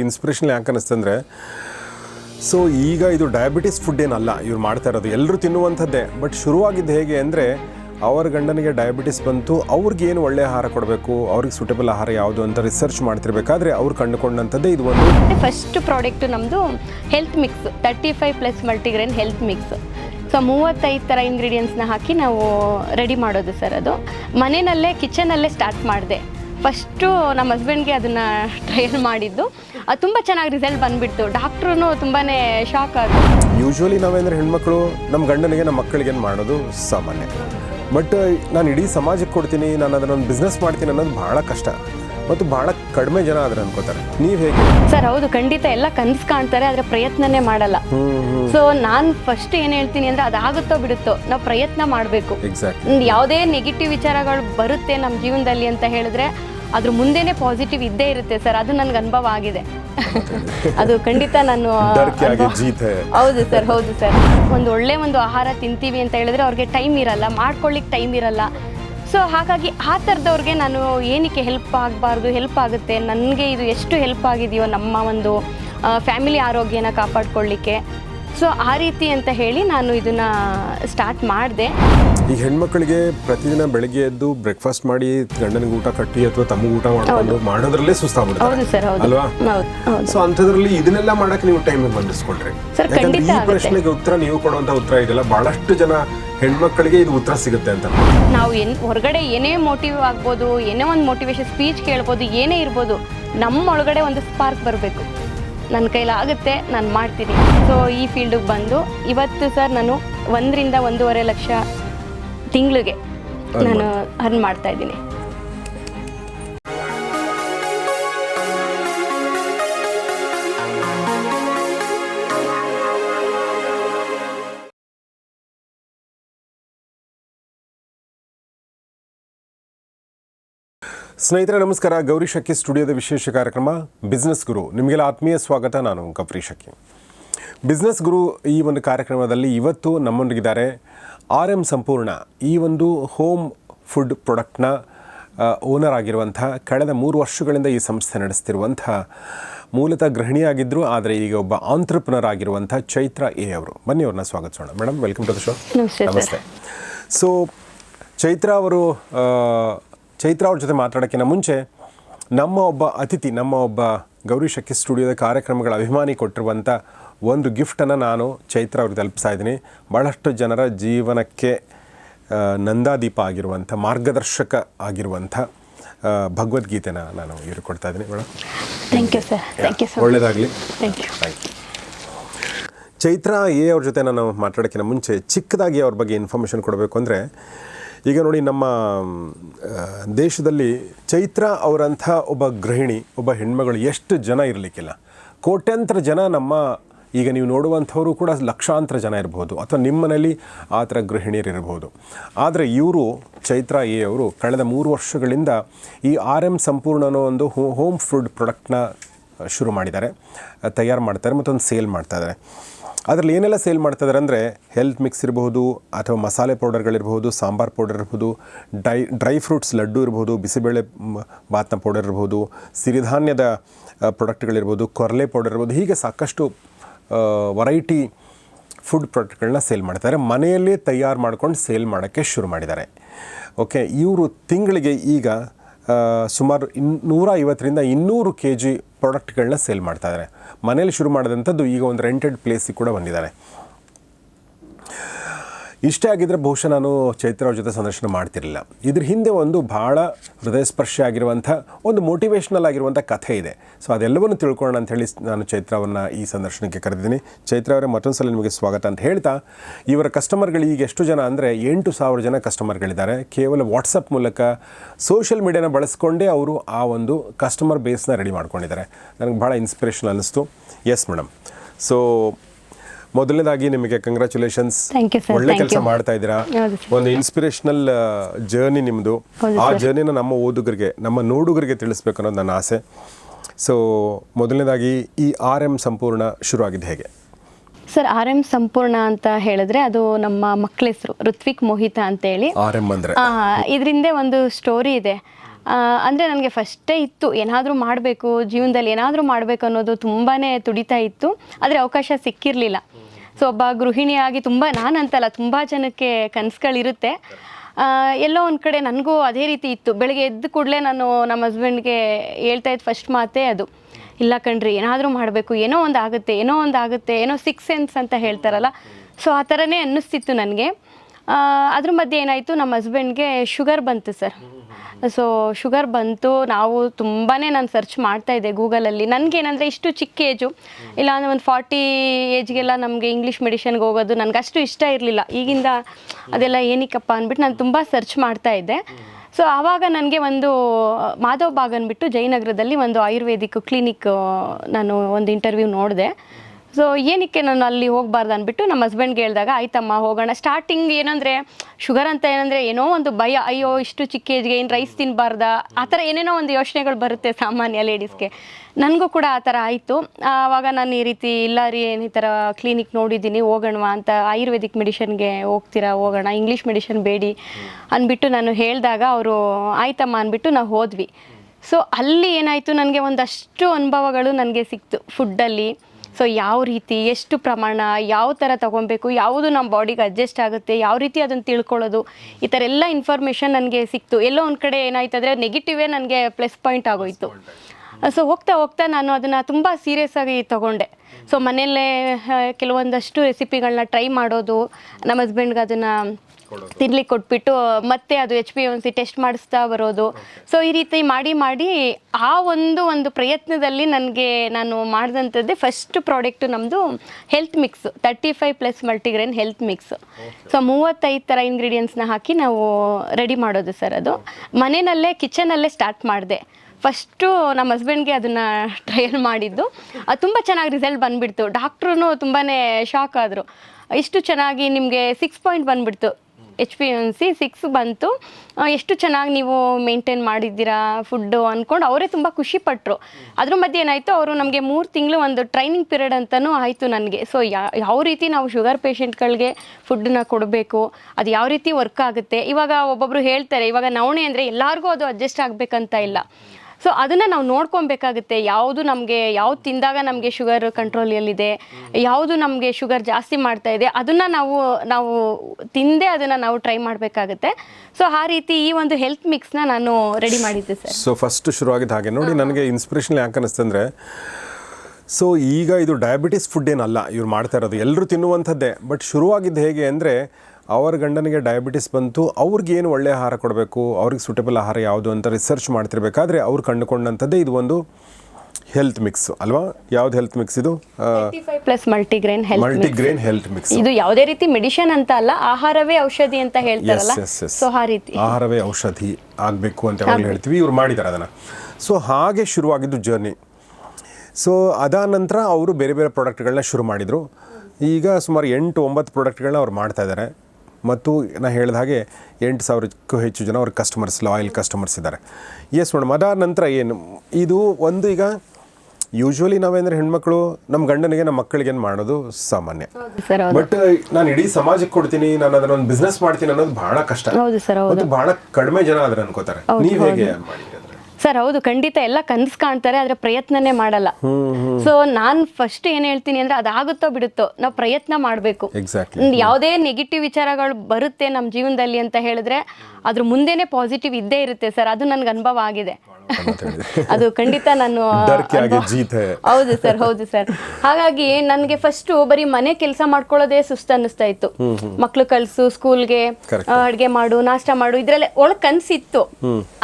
Inspiration ಯಾಕೆ ಅನ್ನಿಸ್ತಂದ್ರೆ so ಈಗ ಇದು ಡಯಾಬಿಟಿಸ್ ಫುಡ್ ಏನಲ್ಲ, ಇವ್ರು ಮಾಡ್ತಾ ಇರೋದು ಎಲ್ಲರೂ ತಿನ್ನುವಂಥದ್ದೇ. ಬಟ್ ಶುರುವಾಗಿದ್ದು ಹೇಗೆ ಅಂದರೆ, ಅವರ ಗಂಡನಿಗೆ ಡಯಾಬಿಟಿಸ್ ಬಂತು, ಅವ್ರಿಗೆ ಏನು ಒಳ್ಳೆ ಆಹಾರ ಕೊಡಬೇಕು, ಅವ್ರಿಗೆ ಸೂಟಬಲ್ ಆಹಾರ ಯಾವುದು ಅಂತ ರಿಸರ್ಚ್ ಮಾಡ್ತಿರ್ಬೇಕಾದ್ರೆ ಅವ್ರು ಕಂಡುಕೊಂಡಂಥದ್ದೇ ಇದು ಒಂದು ಫಸ್ಟ್ ಪ್ರಾಡಕ್ಟ್ ನಮ್ಮದು health mix thirty five plus multigrain health mix so ಮೂವತ್ತೈದು ಥರ ಇಂಗ್ರೀಡಿಯೆಂಟ್ಸ್ನ ಹಾಕಿ ನಾವು ರೆಡಿ ಮಾಡೋದು ಸರ್ ಅದು. ಮನೆಯಲ್ಲೇ ಕಿಚನಲ್ಲೇ ಸ್ಟಾರ್ಟ್ ಮಾಡಿದೆ. ಫಸ್ಟು ನಮ್ಮ ಹಸ್ಬೆಂಡ್ಗೆ ಅದನ್ನು ಟ್ರಯಲ್ ಮಾಡಿದ್ದು. ಅದು ತುಂಬ ಚೆನ್ನಾಗಿ ರಿಸಲ್ಟ್ ಬಂದುಬಿಡ್ತು. ಡಾಕ್ಟ್ರೂ ತುಂಬಾ ಶಾಕ್ ಆಗಿ ಯೂಶ್ವಲಿ ನಾವೇಂದ್ರೆ ಹೆಣ್ಮಕ್ಳು ನಮ್ಮ ಗಂಡನಿಗೆ ನಮ್ಮ ಮಕ್ಕಳಿಗೆ ಮಾಡೋದು ಸಾಮಾನ್ಯ. ಬಟ್ ನಾನು ಇಡೀ ಸಮಾಜಕ್ಕೆ ಕೊಡ್ತೀನಿ, ನಾನು ಅದನ್ನೊಂದು ಬಿಸ್ನೆಸ್ ಮಾಡ್ತೀನಿ ಅನ್ನೋದು ಭಾಳ ಕಷ್ಟ. ಮತ್ತು ಬಹಳ ಕಡಿಮೆ ಜನ ಆದ್ರೆ ಅನ್ಕೋತಾರೆ. ನೀವ್ ಹೇಗೆ? ಸರ್ ಹೌದು ಖಂಡಿತ ಎಲ್ಲ ಕನಸು ಕಾಣ್ತಾರೆ ಆದ್ರೆ ಪ್ರಯತ್ನನೇ ಮಾಡಲ್ಲ. ಸೊ ನಾನು ಫಸ್ಟ್ ಏನ್ ಹೇಳ್ತೀನಿ ಅಂದ್ರೆ ಅದಾಗುತ್ತೋ ಬಿಡುತ್ತೋ ನಾವು ಪ್ರಯತ್ನ ಮಾಡಬೇಕು. ಎಕ್ಸಾಕ್ಟ್ ಯಾವುದೇ ನೆಗೆಟಿವ್ ವಿಚಾರಗಳು ಬರುತ್ತೆ ನಮ್ಮ ಜೀವನದಲ್ಲಿ ಅಂತ ಹೇಳಿದ್ರೆ ಅದ್ರ ಮುಂದೆನೆ ಪಾಸಿಟಿವ್ ಇದ್ದೇ ಇರುತ್ತೆ ಸರ್ ಅದು ನನ್ಗೆ ಅನುಭವ ಆಗಿದೆ. ಅದು ಖಂಡಿತ ನಾನು ಹೌದು ಸರ್ ಹೌದು ಸರ್. ಒಂದು ಒಳ್ಳೆ ಒಂದು ಆಹಾರ ತಿಂತೀವಿ ಅಂತ ಹೇಳಿದ್ರೆ ಅವ್ರಿಗೆ ಟೈಮ್ ಇರಲ್ಲ ಮಾಡ್ಕೊಳ್ಳಿಕ್ಕೆ ಟೈಮ್ ಇರಲ್ಲ. ಸೊ ಹಾಗಾಗಿ ಆ ಥರದವ್ರಿಗೆ ನಾನು ಏನಕ್ಕೆ ಹೆಲ್ಪ್ ಆಗಬಾರ್ದು ಹೆಲ್ಪ್ ಆಗುತ್ತೆ? ನನಗೆ ಇದು ಎಷ್ಟು ಹೆಲ್ಪ್ ಆಗಿದೆಯೋ ನಮ್ಮ ಒಂದು ಫ್ಯಾಮಿಲಿ ಆರೋಗ್ಯನ ಕಾಪಾಡ್ಕೊಳ್ಳಿಕ್ಕೆ. ಸೊ ಆ ರೀತಿ ಅಂತ ಹೇಳಿ ನಾನು ಇದನ್ನು ಸ್ಟಾರ್ಟ್ ಮಾಡಿದೆ. ಈಗ ಹೆಣ್ಮಕ್ಳಿಗೆ ಪ್ರತಿದಿನ ಬೆಳಗ್ಗೆ ಎದ್ದು ಬ್ರೇಕ್ಫಾಸ್ಟ್ ಮಾಡಿ ಗಂಡನಿಗೆ ಊಟ ಕಟ್ಟಿ ಅಥವಾ ತಮ್ಮ ಊಟ ಮಾಡ್ಕೊಂಡು ಮಾಡೋದ್ರಲ್ಲೇ ಹೌದು ಸರ್ ಹೌದು. ಅಲ್ವಾ? ಹೌದು ಸೊ ಅಂಥದ್ರಲ್ಲಿ ಇದನ್ನೆಲ್ಲ ಮಾಡಕ್ಕೆ ನೀವು ಟೈಮ್ Sir, ಯಾಕಂದ್ರೆ ಖಂಡಿತ ಈ ಆಗುತ್ತೆ. ಪ್ರಶ್ನೆಗೆ ಉತ್ತರ ನೀವು ಕೊಡುವಂತ ಉತ್ತರ ಇದೆಲ್ಲ ಬಹಳಷ್ಟು ಜನ ಹೆಣ್ಮಕ್ಳಿಗೆ ಇದು ಉತ್ತರ ಸಿಗುತ್ತೆ ಅಂತ. ನಾವು ಏನ್ ಹೊರಗಡೆ ಏನೇ ಮೋಟಿವ್ ಆಗ್ಬೋದು ಏನೇ ಒಂದು ಮೋಟಿವೇಶನ್ ಸ್ಪೀಚ್ ಕೇಳ್ಬೋದು ಏನೇ ಇರ್ಬೋದು ನಮ್ಮ ಒಳಗಡೆ ಒಂದು ಸ್ಪಾರ್ಕ್ ಬರಬೇಕು. ನನ್ನ ಕೈಲಾಗುತ್ತೆ ನಾನು ಮಾಡ್ತೀನಿ. ಸೊ ಈ ಫೀಲ್ಡಿಗೆ ಬಂದು ಇವತ್ತು ಸರ್ ನಾನು ಒಂದರಿಂದ ಒಂದೂವರೆ ಲಕ್ಷ ತಿಂಗಳಿಗೆ ನಾನು ಅರ್ನ್ ಮಾಡ್ತಾ ಇದ್ದೀನಿ. ಸ್ನೇಹಿತರೆ ನಮಸ್ಕಾರ. ಗೌರಿ ಶಕ್ಕಿ ಸ್ಟುಡಿಯೋದ ವಿಶೇಷ ಕಾರ್ಯಕ್ರಮ ಬಿಸ್ನೆಸ್ ಗುರು. ನಿಮಗೆಲ್ಲ ಆತ್ಮೀಯ ಸ್ವಾಗತ. ನಾನು ಗೌರಿ ಶಕ್ಕಿ ಬಿಸ್ನೆಸ್ ಗುರು ಈ ಒಂದು ಕಾರ್ಯಕ್ರಮದಲ್ಲಿ ಇವತ್ತು ನಮ್ಮೊಂದಿಗಿದ್ದಾರೆ ಆರ್ ಎಂ ಸಂಪೂರ್ಣ. ಈ ಒಂದು ಹೋಮ್ ಫುಡ್ ಪ್ರಾಡಕ್ಟ್ನ ಓನರ್ ಆಗಿರುವಂಥ ಕಳೆದ ಮೂರು ವರ್ಷಗಳಿಂದ ಈ ಸಂಸ್ಥೆ ನಡೆಸ್ತಿರುವಂಥ ಮೂಲತಃ ಗೃಹಿಣಿಯಾಗಿದ್ದರು ಆದರೆ ಈಗ ಒಬ್ಬ ಆಂಟ್ರಪ್ರನರ್ ಆಗಿರುವಂಥ ಚೈತ್ರ ಎ ಅವರು. ಬನ್ನಿ ಅವ್ರನ್ನ ಸ್ವಾಗತಿಸೋಣ. Madam welcome to the show ನಮಸ್ತೆ ನಮಸ್ತೆ. ಸೊ ಚೈತ್ರ ಅವರು ಚೈತ್ರ ಅವ್ರ ಜೊತೆ ಮಾತಾಡೋಕ್ಕಿಂತ ಮುಂಚೆ ನಮ್ಮ ಒಬ್ಬ ಅತಿಥಿ ನಮ್ಮ ಒಬ್ಬ ಗೌರಿ ಶಕ್ಕಿ ಸ್ಟುಡಿಯೋದ ಕಾರ್ಯಕ್ರಮಗಳ ಅಭಿಮಾನಿ ಕೊಟ್ಟಿರುವಂಥ ಒಂದು ಗಿಫ್ಟನ್ನು ನಾನು ಚೈತ್ರ ಅವ್ರಿಗೆ ತಲುಪಿಸ್ತಾ ಇದ್ದೀನಿ. ಭಾಳಷ್ಟು ಜನರ ಜೀವನಕ್ಕೆ ನಂದಾದೀಪ ಆಗಿರುವಂಥ ಮಾರ್ಗದರ್ಶಕ ಆಗಿರುವಂಥ ಭಗವದ್ಗೀತೆನ ನಾನು ಇವ್ರಿಗೆ ಕೊಡ್ತಾ ಇದ್ದೀನಿ madam thank you sir thank you sir ಒಳ್ಳೆಯದಾಗಲಿ thank you thank you Chaitra A ಅವ್ರ ಜೊತೆ ನಾನು ಮಾತಾಡೋಕ್ಕಿಂತ ಮುಂಚೆ ಚಿಕ್ಕದಾಗಿ ಅವ್ರ ಬಗ್ಗೆ ಇನ್ಫಾರ್ಮೇಷನ್ ಕೊಡಬೇಕು ಅಂದರೆ ಈಗ ನೋಡಿ ನಮ್ಮ ದೇಶದಲ್ಲಿ ಚೈತ್ರ ಅವರಂಥ ಒಬ್ಬ ಗೃಹಿಣಿ, ಒಬ್ಬ ಹೆಣ್ಮಗಳು ಎಷ್ಟು ಜನ ಇರಲಿಕ್ಕಿಲ್ಲ. ಕೋಟ್ಯಂತರ ಜನ ನಮ್ಮ, ಈಗ ನೀವು ನೋಡುವಂಥವರು ಕೂಡ ಲಕ್ಷಾಂತರ ಜನ ಇರಬಹುದು ಅಥವಾ ನಿಮ್ಮ ಮನೇಲಿ ಆ ಥರ ಗೃಹಿಣಿಯರು ಇರ್ಬೋದು. ಆದರೆ ಇವರು, ಚೈತ್ರ ಎ ಅವರು ಕಳೆದ ಮೂರು ವರ್ಷಗಳಿಂದ ಈ ಆರ್ ಎಂ ಸಂಪೂರ್ಣ ಒಂದು ಹೋಮ್ ಫುಡ್ ಪ್ರಾಡಕ್ಟ್ನ ಶುರು ಮಾಡಿದ್ದಾರೆ, ತಯಾರು ಮಾಡ್ತಾರೆ ಮತ್ತೊಂದು ಸೇಲ್ ಮಾಡ್ತಾ ಇದ್ದಾರೆ. ಅದರಲ್ಲಿ ಏನೆಲ್ಲ ಸೇಲ್ ಮಾಡ್ತಾ ಇದ್ದಾರೆ ಅಂದರೆ ಹೆಲ್ತ್ ಮಿಕ್ಸ್ ಇರಬಹುದು ಅಥವಾ ಮಸಾಲೆ ಪೌಡರ್ಗಳಿರ್ಬೋದು ಸಾಂಬಾರ್ ಪೌಡರ್ ಇರ್ಬೋದು ಡೈ ಡ್ರೈ ಫ್ರೂಟ್ಸ್ ಲಡ್ಡು ಇರ್ಬೋದು ಬಿಸಿಬೇಳೆ ಬಾತ್ನ ಪೌಡರ್ ಇರ್ಬೋದು ಸಿರಿಧಾನ್ಯದ ಪ್ರಾಡಕ್ಟ್ಗಳಿರ್ಬೋದು ಕೊರಲೆ ಪೌಡರ್ ಇರ್ಬೋದು ಹೀಗೆ ಸಾಕಷ್ಟು ವೆರೈಟಿ ಫುಡ್ ಪ್ರಾಡಕ್ಟ್ಗಳನ್ನ ಸೇಲ್ ಮಾಡ್ತಾರೆ. ಮನೆಯಲ್ಲೇ ತಯಾರು ಮಾಡ್ಕೊಂಡು ಸೇಲ್ ಮಾಡೋಕ್ಕೆ ಶುರು ಮಾಡಿದ್ದಾರೆ. ಓಕೆ ಇವರು ತಿಂಗಳಿಗೆ ಈಗ ಸುಮಾರು ಇನ್ ನೂರ ಐವತ್ತರಿಂದ ಇನ್ನೂರು ಕೆ ಜಿ ಪ್ರಾಡಕ್ಟ್ಗಳನ್ನ ಸೇಲ್ ಮಾಡ್ತಾ ಇದ್ದಾರೆ ಮನೇಲಿ ಶುರು ಮಾಡಿದಂಥದ್ದು ಈಗ ಒಂದು ರೆಂಟೆಡ್ ಪ್ಲೇಸಿಗೆ ಕೂಡ ಬಂದಿದ್ದಾರೆ. ಇಷ್ಟೇ ಆಗಿದ್ರೆ ಬಹುಶಃ ನಾನು ಚೈತ್ರ ಅವ್ರ ಜೊತೆ ಸಂದರ್ಶನ ಮಾಡ್ತಿರಲಿಲ್ಲ. ಇದ್ರ ಹಿಂದೆ ಒಂದು ಭಾಳ ಹೃದಯಸ್ಪರ್ಶಿ ಆಗಿರುವಂಥ ಒಂದು ಮೋಟಿವೇಶ್ನಲ್ ಆಗಿರುವಂಥ ಕಥೆ ಇದೆ. ಸೊ ಅದೆಲ್ಲವನ್ನು ತಿಳ್ಕೊಳ್ಳೋಣ ಅಂತ ಹೇಳಿ ನಾನು ಚೈತ್ರ ಅವ್ರನ್ನ ಈ ಸಂದರ್ಶನಕ್ಕೆ ಕರೆದಿದ್ದೀನಿ. ಚೈತ್ರ ಅವರೇ ಮತ್ತೊಂದು ಸಲ ನಿಮಗೆ ಸ್ವಾಗತ ಅಂತ ಹೇಳ್ತಾ, ಇವರ ಕಸ್ಟಮರ್ಗಳು ಈಗ ಎಷ್ಟು ಜನ ಅಂದರೆ ಎಂಟು ಸಾವಿರ ಜನ ಕಸ್ಟಮರ್ಗಳಿದ್ದಾರೆ ಕೇವಲ ವಾಟ್ಸಪ್ ಮೂಲಕ ಸೋಷಿಯಲ್ ಮೀಡಿಯಾನ ಬಳಸ್ಕೊಂಡೇ ಅವರು ಆ ಒಂದು ಕಸ್ಟಮರ್ ಬೇಸ್ನ ರೆಡಿ ಮಾಡ್ಕೊಂಡಿದ್ದಾರೆ. ನನಗೆ ಭಾಳ ಇನ್ಸ್ಪಿರೇಷನ್ ಅನ್ನಿಸ್ತು. ಎಸ್ ಮೇಡಮ್ ಸೊ ಮೊದಲನೇದಾಗಿ ನಿಮಗೆ ಕಂಗ್ರ್ಯಾಚುಲೇಷನ್ಸ್ sir. ಒಳ್ಳೆ ಕೆಲಸ. ಮಾಡ್ತಾ ಇದ್ದೀರಾ? ಒಂದು ಇನ್ಸ್ಪಿರೇಷನಲ್ ಜರ್ನಿ ನಿಮ್ಮದು ಆ. ಜರ್ನಿನ ನಮ್ಮ ಓದುಗರಿಗೆ ನಮ್ಮ ನೋಡುಗರಿಗೆ ತಿಳಿಸ್ಬೇಕು ಅನ್ನೋದು ನನ್ನ ಆಸೆ. ಸೊ ಮೊದಲನೇದಾಗಿ ಈ ಆರ್ ಎಂ ಸಂಪೂರ್ಣ ಶುರು ಆಗಿದ್ದು ಹೇಗೆ? ಸರ್ ಆರ್ ಎಂ ಸಂಪೂರ್ಣ ಅಂತ ಹೇಳಿದ್ರೆ ಅದು ನಮ್ಮ ಮಕ್ಕಳ ಹೆಸರು ಋತ್ವಿಕ್ ಮೋಹಿತ ಅಂತ ಹೇಳಿ ಎಂ ಅಂದರೆ? ಇದರಿಂದ ಒಂದು ಸ್ಟೋರಿ ಇದೆ. ಅಂದರೆ ನನಗೆ ಫಸ್ಟೇ ಇತ್ತು ಏನಾದರೂ ಮಾಡಬೇಕು, ಜೀವನದಲ್ಲಿ ಏನಾದರೂ ಮಾಡಬೇಕು ಅನ್ನೋದು ತುಂಬಾ ತುಡಿತಾ ಇತ್ತು. ಆದರೆ ಅವಕಾಶ ಸಿಕ್ಕಿರಲಿಲ್ಲ. ಸೊ ಒಬ್ಬ ಗೃಹಿಣಿಯಾಗಿ ತುಂಬ ನಾನಂತಲ್ಲ, ತುಂಬ ಜನಕ್ಕೆ ಕನಸುಗಳಿರುತ್ತೆ. ಎಲ್ಲೋ ಒಂದು ಕಡೆ ನನಗೂ ಅದೇ ರೀತಿ ಇತ್ತು. ಬೆಳಗ್ಗೆ ಎದ್ದು ಕೂಡಲೇ ನಾನು ನಮ್ಮ ಹಸ್ಬೆಂಡ್ಗೆ ಹೇಳ್ತಾ ಇದ್ದು ಫಸ್ಟ್ ಮಾತೇ ಅದು. ಇಲ್ಲ ಕಣ್ರಿ, ಏನಾದರೂ ಮಾಡಬೇಕು, ಏನೋ ಒಂದು ಆಗುತ್ತೆ, ಏನೋ ಒಂದು ಆಗುತ್ತೆ, ಏನೋ ಸಿಕ್ಸ್ ಸೆನ್ಸ್ ಅಂತ ಹೇಳ್ತಾರಲ್ಲ. ಸೊ ಆ ಥರನೇ ಅನ್ನಿಸ್ತಿತ್ತು ನನಗೆ. ಅದ್ರ ಮಧ್ಯೆ ಏನಾಯಿತು, ನಮ್ಮ ಹಸ್ಬೆಂಡ್ಗೆ ಶುಗರ್ ಬಂತು ಸರ್. ಸೊ ಶುಗರ್ ಬಂತು, ನಾವು ತುಂಬಾ ನಾನು ಸರ್ಚ್ ಮಾಡ್ತಾ ಇದ್ದೆ ಗೂಗಲಲ್ಲಿ. ನನಗೇನಂದರೆ ಇಷ್ಟು ಚಿಕ್ಕ ಏಜು ಇಲ್ಲ, ಅಂದರೆ ಒಂದು ಫಾರ್ಟಿ ಏಜ್ಗೆಲ್ಲ ನಮಗೆ ಇಂಗ್ಲೀಷ್ ಮೆಡಿಷನ್ಗೆ ಹೋಗೋದು ನನಗೆ ಅಷ್ಟು ಇಷ್ಟ ಇರಲಿಲ್ಲ. ಈಗಿಂದ ಅದೆಲ್ಲ ಏನಕ್ಕಪ್ಪ ಅಂದ್ಬಿಟ್ಟು ನಾನು ತುಂಬ ಸರ್ಚ್ ಮಾಡ್ತಾ ಇದ್ದೆ. ಸೊ ಆವಾಗ ನನಗೆ ಒಂದು, ಮಾಧವ್ ಬಾಗ್ ಅಂದ್ಬಿಟ್ಟು ಜಯನಗರದಲ್ಲಿ ಒಂದು ಆಯುರ್ವೇದಿಕ್ ಕ್ಲಿನಿಕ್ ನಾನು ಒಂದು ಇಂಟರ್ವ್ಯೂ ನೋಡಿದೆ. ಸೊ ಏನಕ್ಕೆ ನಾನು ಅಲ್ಲಿ ಹೋಗಬಾರ್ದು ಅಂದ್ಬಿಟ್ಟು ನಮ್ಮ ಹಸ್ಬೆಂಡ್ಗೆ ಹೇಳಿದಾಗ, ಆಯ್ತಮ್ಮ, ಹೋಗೋಣ. ಸ್ಟಾರ್ಟಿಂಗ್ ಏನಂದರೆ ಶುಗರ್ ಅಂತ ಏನಂದರೆ ಏನೋ ಒಂದು ಭಯ. ಅಯ್ಯೋ, ಇಷ್ಟು ಚಿಕ್ಕ ಏಜ್ಗೆ ಏನು ರೈಸ್ ತಿನ್ನಬಾರ್ದ ಆ ಥರ ಏನೇನೋ ಒಂದು ಯೋಚನೆಗಳು ಬರುತ್ತೆ ಸಾಮಾನ್ಯ ಲೇಡೀಸ್ಗೆ ನನಗೂ ಕೂಡ ಆ ಥರ ಆಯಿತು. ಆವಾಗ ನಾನು ಈ ರೀತಿ, ಇಲ್ಲ ರೀ, ಏನು ಈ ಥರ ಕ್ಲಿನಿಕ್ ನೋಡಿದ್ದೀನಿ, ಹೋಗೋಣವಾ ಅಂತ ಆಯುರ್ವೇದಿಕ್ ಮೆಡಿಷನ್ಗೆ ಹೋಗ್ತೀರಾ, ಹೋಗೋಣ. ಇಂಗ್ಲೀಷ್ ಮೆಡಿಷನ್ ಬೇಡಿ. ಅಂದ್ಬಿಟ್ಟು ನಾನು ಹೇಳಿದಾಗ ಅವರು, ಆಯ್ತಮ್ಮ, ಅಂದ್ಬಿಟ್ಟು ನಾವು ಹೋದ್ವಿ. ಸೊ ಅಲ್ಲಿ ಏನಾಯಿತು, ನನಗೆ ಒಂದಷ್ಟು ಅನುಭವಗಳು ನನಗೆ ಸಿಕ್ತು ಫುಡ್ಡಲ್ಲಿ ಸೊ ಯಾವ ರೀತಿ, ಎಷ್ಟು ಪ್ರಮಾಣ, ಯಾವ ಥರ ತೊಗೊಬೇಕು ಯಾವುದು ನಮ್ಮ ಬಾಡಿಗೆ ಅಡ್ಜಸ್ಟ್ ಆಗುತ್ತೆ, ಯಾವ ರೀತಿ ಅದನ್ನು ತಿಳ್ಕೊಳ್ಳೋದು, ಈ ಥರ ಎಲ್ಲ ಇನ್ಫಾರ್ಮೇಷನ್ ನನಗೆ ಸಿಕ್ತು. ಎಲ್ಲೋ ಒಂದು ಕಡೆ ಏನಾಯ್ತು ಅಂದರೆ ನೆಗೆಟಿವೇ ನನಗೆ ಪ್ಲಸ್ ಪಾಯಿಂಟ್ ಆಗೋಯ್ತು. ಸೊ ಹೋಗ್ತಾ ಹೋಗ್ತಾ ನಾನು ಅದನ್ನು ತುಂಬ ಸೀರಿಯಸ್ ಆಗಿ ತಗೊಂಡೆ. ಸೊ ಮನೆಯಲ್ಲೇ ಕೆಲವೊಂದಷ್ಟು ರೆಸಿಪಿಗಳನ್ನ ಟ್ರೈ ಮಾಡೋದು, ನಮ್ಮ ಹಸ್ಬೆಂಡ್ಗೆ ಅದನ್ನು ತಿನ್ಲಿಕ್ಕೆ ಕೊಟ್ಬಿಟ್ಟು ಮತ್ತೆ ಅದು ಎಚ್ ಪಿ ಸಿ ಟೆಸ್ಟ್ ಮಾಡಿಸ್ತಾ ಬರೋದು. ಸೊ ಈ ರೀತಿ ಮಾಡಿ ಮಾಡಿ ಆ ಒಂದು ಒಂದು ಪ್ರಯತ್ನದಲ್ಲಿ ನನಗೆ ನಾನು ಮಾಡಿದಂಥದ್ದೇ ಫಸ್ಟ್ ಪ್ರಾಡಕ್ಟ್ ನಮ್ಮದು health mix thirty five plus multigrain health mix so ಮೂವತ್ತೈದು ಥರ ಇಂಗ್ರೀಡಿಯೆಂಟ್ಸ್ನ ಹಾಕಿ ನಾವು ರೆಡಿ ಮಾಡೋದು ಸರ್ ಅದು. ಮನೆಯಲ್ಲೇ ಕಿಚನಲ್ಲೇ ಸ್ಟಾರ್ಟ್ ಮಾಡಿದೆ. ಫಸ್ಟು ನಮ್ಮ ಹಸ್ಬೆಂಡ್ಗೆ ಅದನ್ನು ಟ್ರಯಲ್ ಮಾಡಿದ್ದು. ಅದು ತುಂಬ ಚೆನ್ನಾಗಿ ರಿಸಲ್ಟ್ ಬಂದುಬಿಡ್ತು. ಡಾಕ್ಟ್ರೂ ತುಂಬಾ ಶಾಕ್ ಆದರು. ಇಷ್ಟು ಚೆನ್ನಾಗಿ ನಿಮಗೆ six point ಬಂದುಬಿಡ್ತು. H P N C six ಬಂತು. ಎಷ್ಟು ಚೆನ್ನಾಗಿ ನೀವು ಮೇಂಟೈನ್ ಮಾಡಿದ್ದೀರಾ ಫುಡ್ಡು ಅಂದ್ಕೊಂಡು ಅವರೇ ತುಂಬ ಖುಷಿ ಪಟ್ಟರು ಅದ್ರ ಮಧ್ಯೆ ಏನಾಯಿತು, ಅವರು ನಮಗೆ ಮೂರು ತಿಂಗಳು ಒಂದು ಟ್ರೈನಿಂಗ್ ಪೀರಿಯಡ್ ಅಂತಲೂ ಆಯಿತು ನನಗೆ. ಸೊ ಯಾವ ರೀತಿ ನಾವು ಶುಗರ್ ಪೇಷೆಂಟ್ಗಳಿಗೆ ಫುಡ್ಡನ್ನ ಕೊಡಬೇಕು, ಅದು ಯಾವ ರೀತಿ ವರ್ಕ್ ಆಗುತ್ತೆ? ಇವಾಗ ಒಬ್ಬೊಬ್ರು ಹೇಳ್ತಾರೆ, ಇವಾಗ ನವಣೆ ಅಂದರೆ ಎಲ್ಲರಿಗೂ ಅದು ಅಡ್ಜಸ್ಟ್ ಆಗಬೇಕಂತ ಇಲ್ಲ. ಸೊ ಅದನ್ನು ನಾವು ನೋಡ್ಕೊಬೇಕಾಗುತ್ತೆ. ಯಾವುದು ನಮಗೆ ಯಾವ್ದು ತಿಂದಾಗ ನಮಗೆ ಶುಗರ್ ಕಂಟ್ರೋಲಲ್ಲಿದೆ ಯಾವುದು ನಮಗೆ ಶುಗರ್ ಜಾಸ್ತಿ ಮಾಡ್ತಾ ಇದೆ ಅದನ್ನು ನಾವು ನಾವು ತಿಂದೇ ಅದನ್ನು ನಾವು ಟ್ರೈ ಮಾಡಬೇಕಾಗುತ್ತೆ. ಸೊ ಆ ರೀತಿ ಈ ಒಂದು ಹೆಲ್ತ್ ಮಿಕ್ಸ್ನ ನಾನು ರೆಡಿ ಮಾಡಿದ್ದೆ ಸರ್ ಸೊ ಫಸ್ಟ್ ಶುರುವಾಗಿದ್ದು ಹಾಗೆ ನೋಡಿ ನನಗೆ ಇನ್ಸ್ಪಿರೇಷನ್ ಯಾಕೆ ಅನ್ನಿಸ್ತಂದ್ರೆ ಸೊ ಈಗ ಇದು ಡಯಾಬಿಟಿಸ್ ಫುಡ್ ಏನಲ್ಲ ಇವ್ರು ಮಾಡ್ತಾ ಇರೋದು. ಎಲ್ಲರೂ ತಿನ್ನುವಂಥದ್ದೇ. ಬಟ್ ಶುರುವಾಗಿದ್ದು ಹೇಗೆ ಅಂದರೆ ಅವರ ಗಂಡನಿಗೆ ಡಯಾಬಿಟಿಸ್ ಬಂತು ಅವ್ರಿಗೆ ಏನು ಒಳ್ಳೆಯ ಆಹಾರ ಕೊಡಬೇಕು ಅವ್ರಿಗೆ ಸೂಟಬಲ್ ಆಹಾರ ಯಾವುದು ಅಂತ ರಿಸರ್ಚ್ ಮಾಡ್ತಿರ್ಬೇಕಾದ್ರೆ ಅವ್ರು ಕಂಡುಕೊಂಡಂಥದ್ದೇ ಇದು ಒಂದು ಹೆಲ್ತ್ ಮಿಕ್ಸ್ ಅಲ್ವಾ? ಯಾವ್ದು ಹೆಲ್ತ್ ಮಿಕ್ಸ್ ಇದು? Plus multigrain multigrain health mix ಇದು ಯಾವುದೇ ರೀತಿ ಮೆಡಿಷನ್ ಅಂತ ಅಲ್ಲ ಆಹಾರವೇ ಔಷಧಿ ಅಂತ ಹೇಳ್ತಾರಲ್ಲ? ಸೊ ಆ ರೀತಿ. ಆಹಾರವೇ ಔಷಧಿ ಆಗಬೇಕು ಅಂತ ಯಾವಾಗಲೂ ಹೇಳ್ತೀವಿ ಇವ್ರು ಮಾಡಿದ್ದಾರೆ ಅದನ್ನು. ಸೊ ಹಾಗೆ ಶುರುವಾಗಿದ್ದು ಜರ್ನಿ ಸೊ ಅದಾದ ನಂತರ ಅವರು ಬೇರೆ ಬೇರೆ ಪ್ರಾಡಕ್ಟ್ಗಳನ್ನ ಶುರು ಮಾಡಿದರು. ಈಗ ಸುಮಾರು ಎಂಟು ಒಂಬತ್ತು ಪ್ರಾಡಕ್ಟ್ಗಳನ್ನ ಅವ್ರು ಮಾಡ್ತಾ ಇದ್ದಾರೆ ಮತ್ತು ನಾನು ಹೇಳಿದ ಹಾಗೆ ಎಂಟು ಸಾವಿರಕ್ಕೂ ಹೆಚ್ಚು ಜನ ಅವ್ರ ಕಸ್ಟಮರ್ಸ್ ಲಾಯಲ್ ಕಸ್ಟಮರ್ಸ್ ಇದ್ದಾರೆ. ಎಸ್ ಮೇಡಮ್ ಅದಾದ ನಂತರ ಏನು? ಇದು ಒಂದು ಈಗ ಯೂಶ್ವಲಿ ನಾವೇಂದ್ರೆ ಹೆಣ್ಮಕ್ಳು ನಮ್ಮ ಗಂಡನಿಗೆ ನಮ್ಮ ಮಕ್ಕಳಿಗೆ ಏನು ಮಾಡೋದು? ಸಾಮಾನ್ಯ. ಬಟ್ ನಾನು ಇಡೀ ಸಮಾಜಕ್ಕೆ ಕೊಡ್ತೀನಿ ನಾನು ಅದನ್ನ ಒಂದು ಬಿಸ್ನೆಸ್ ಮಾಡ್ತೀನಿ ಅನ್ನೋದು ಬಹಳ ಕಷ್ಟ. ಬಹಳ ಕಡಿಮೆ ಜನ ಅದ್ರ ಅನ್ಕೋತಾರೆ. ನೀವು ಹೇಗೆ ಸರ್ ಹೌದು ಖಂಡಿತ ಎಲ್ಲ ಕನ್ಸ್ ಕಾಣ್ತಾರೆ ಆದ್ರೆ ಪ್ರಯತ್ನನೇ ಮಾಡಲ್ಲ. ಸೊ ನಾನ್ ಫಸ್ಟ್ ಏನ್ ಹೇಳ್ತೀನಿ ಅಂದ್ರೆ ಅದಾಗುತ್ತೋ ಬಿಡುತ್ತೋ ನಾವು ಪ್ರಯತ್ನ ಮಾಡಬೇಕು. ಯಾವುದೇ ನೆಗೆಟಿವ್ ವಿಚಾರಗಳು ಬರುತ್ತೆ ನಮ್ಮ ಜೀವನದಲ್ಲಿ ಅಂತ ಹೇಳಿದ್ರೆ ಅದ್ರ ಮುಂದೆನೆ ಪಾಸಿಟಿವ್ ಇದ್ದೇ ಇರುತ್ತೆ ಸರ್ ಅದು ನನ್ಗೆ ಅನುಭವ ಆಗಿದೆ. ಅದು ಖಂಡಿತ ನಾನು. ಹೌದು ಸರ್ ಹೌದು ಸರ್. ಹಾಗಾಗಿ ನನಗೆ ಫಸ್ಟ್ ಬರೀ ಮನೆ ಕೆಲಸ ಮಾಡ್ಕೊಳ್ಳೋದೇ ಸುಸ್ತ ಅನ್ನಿಸ್ತಾ ಇತ್ತು. ಮಕ್ಳು ಕಳ್ಸು ಸ್ಕೂಲ್ಗೆ ಅಡ್ಗೆ ಅಡುಗೆ ಮಾಡು ನಾಷ್ಟ ಮಾಡು ಇದ್ರಲ್ಲೇ ಒಳಗ್ ಕನ್ಸಿತ್ತು.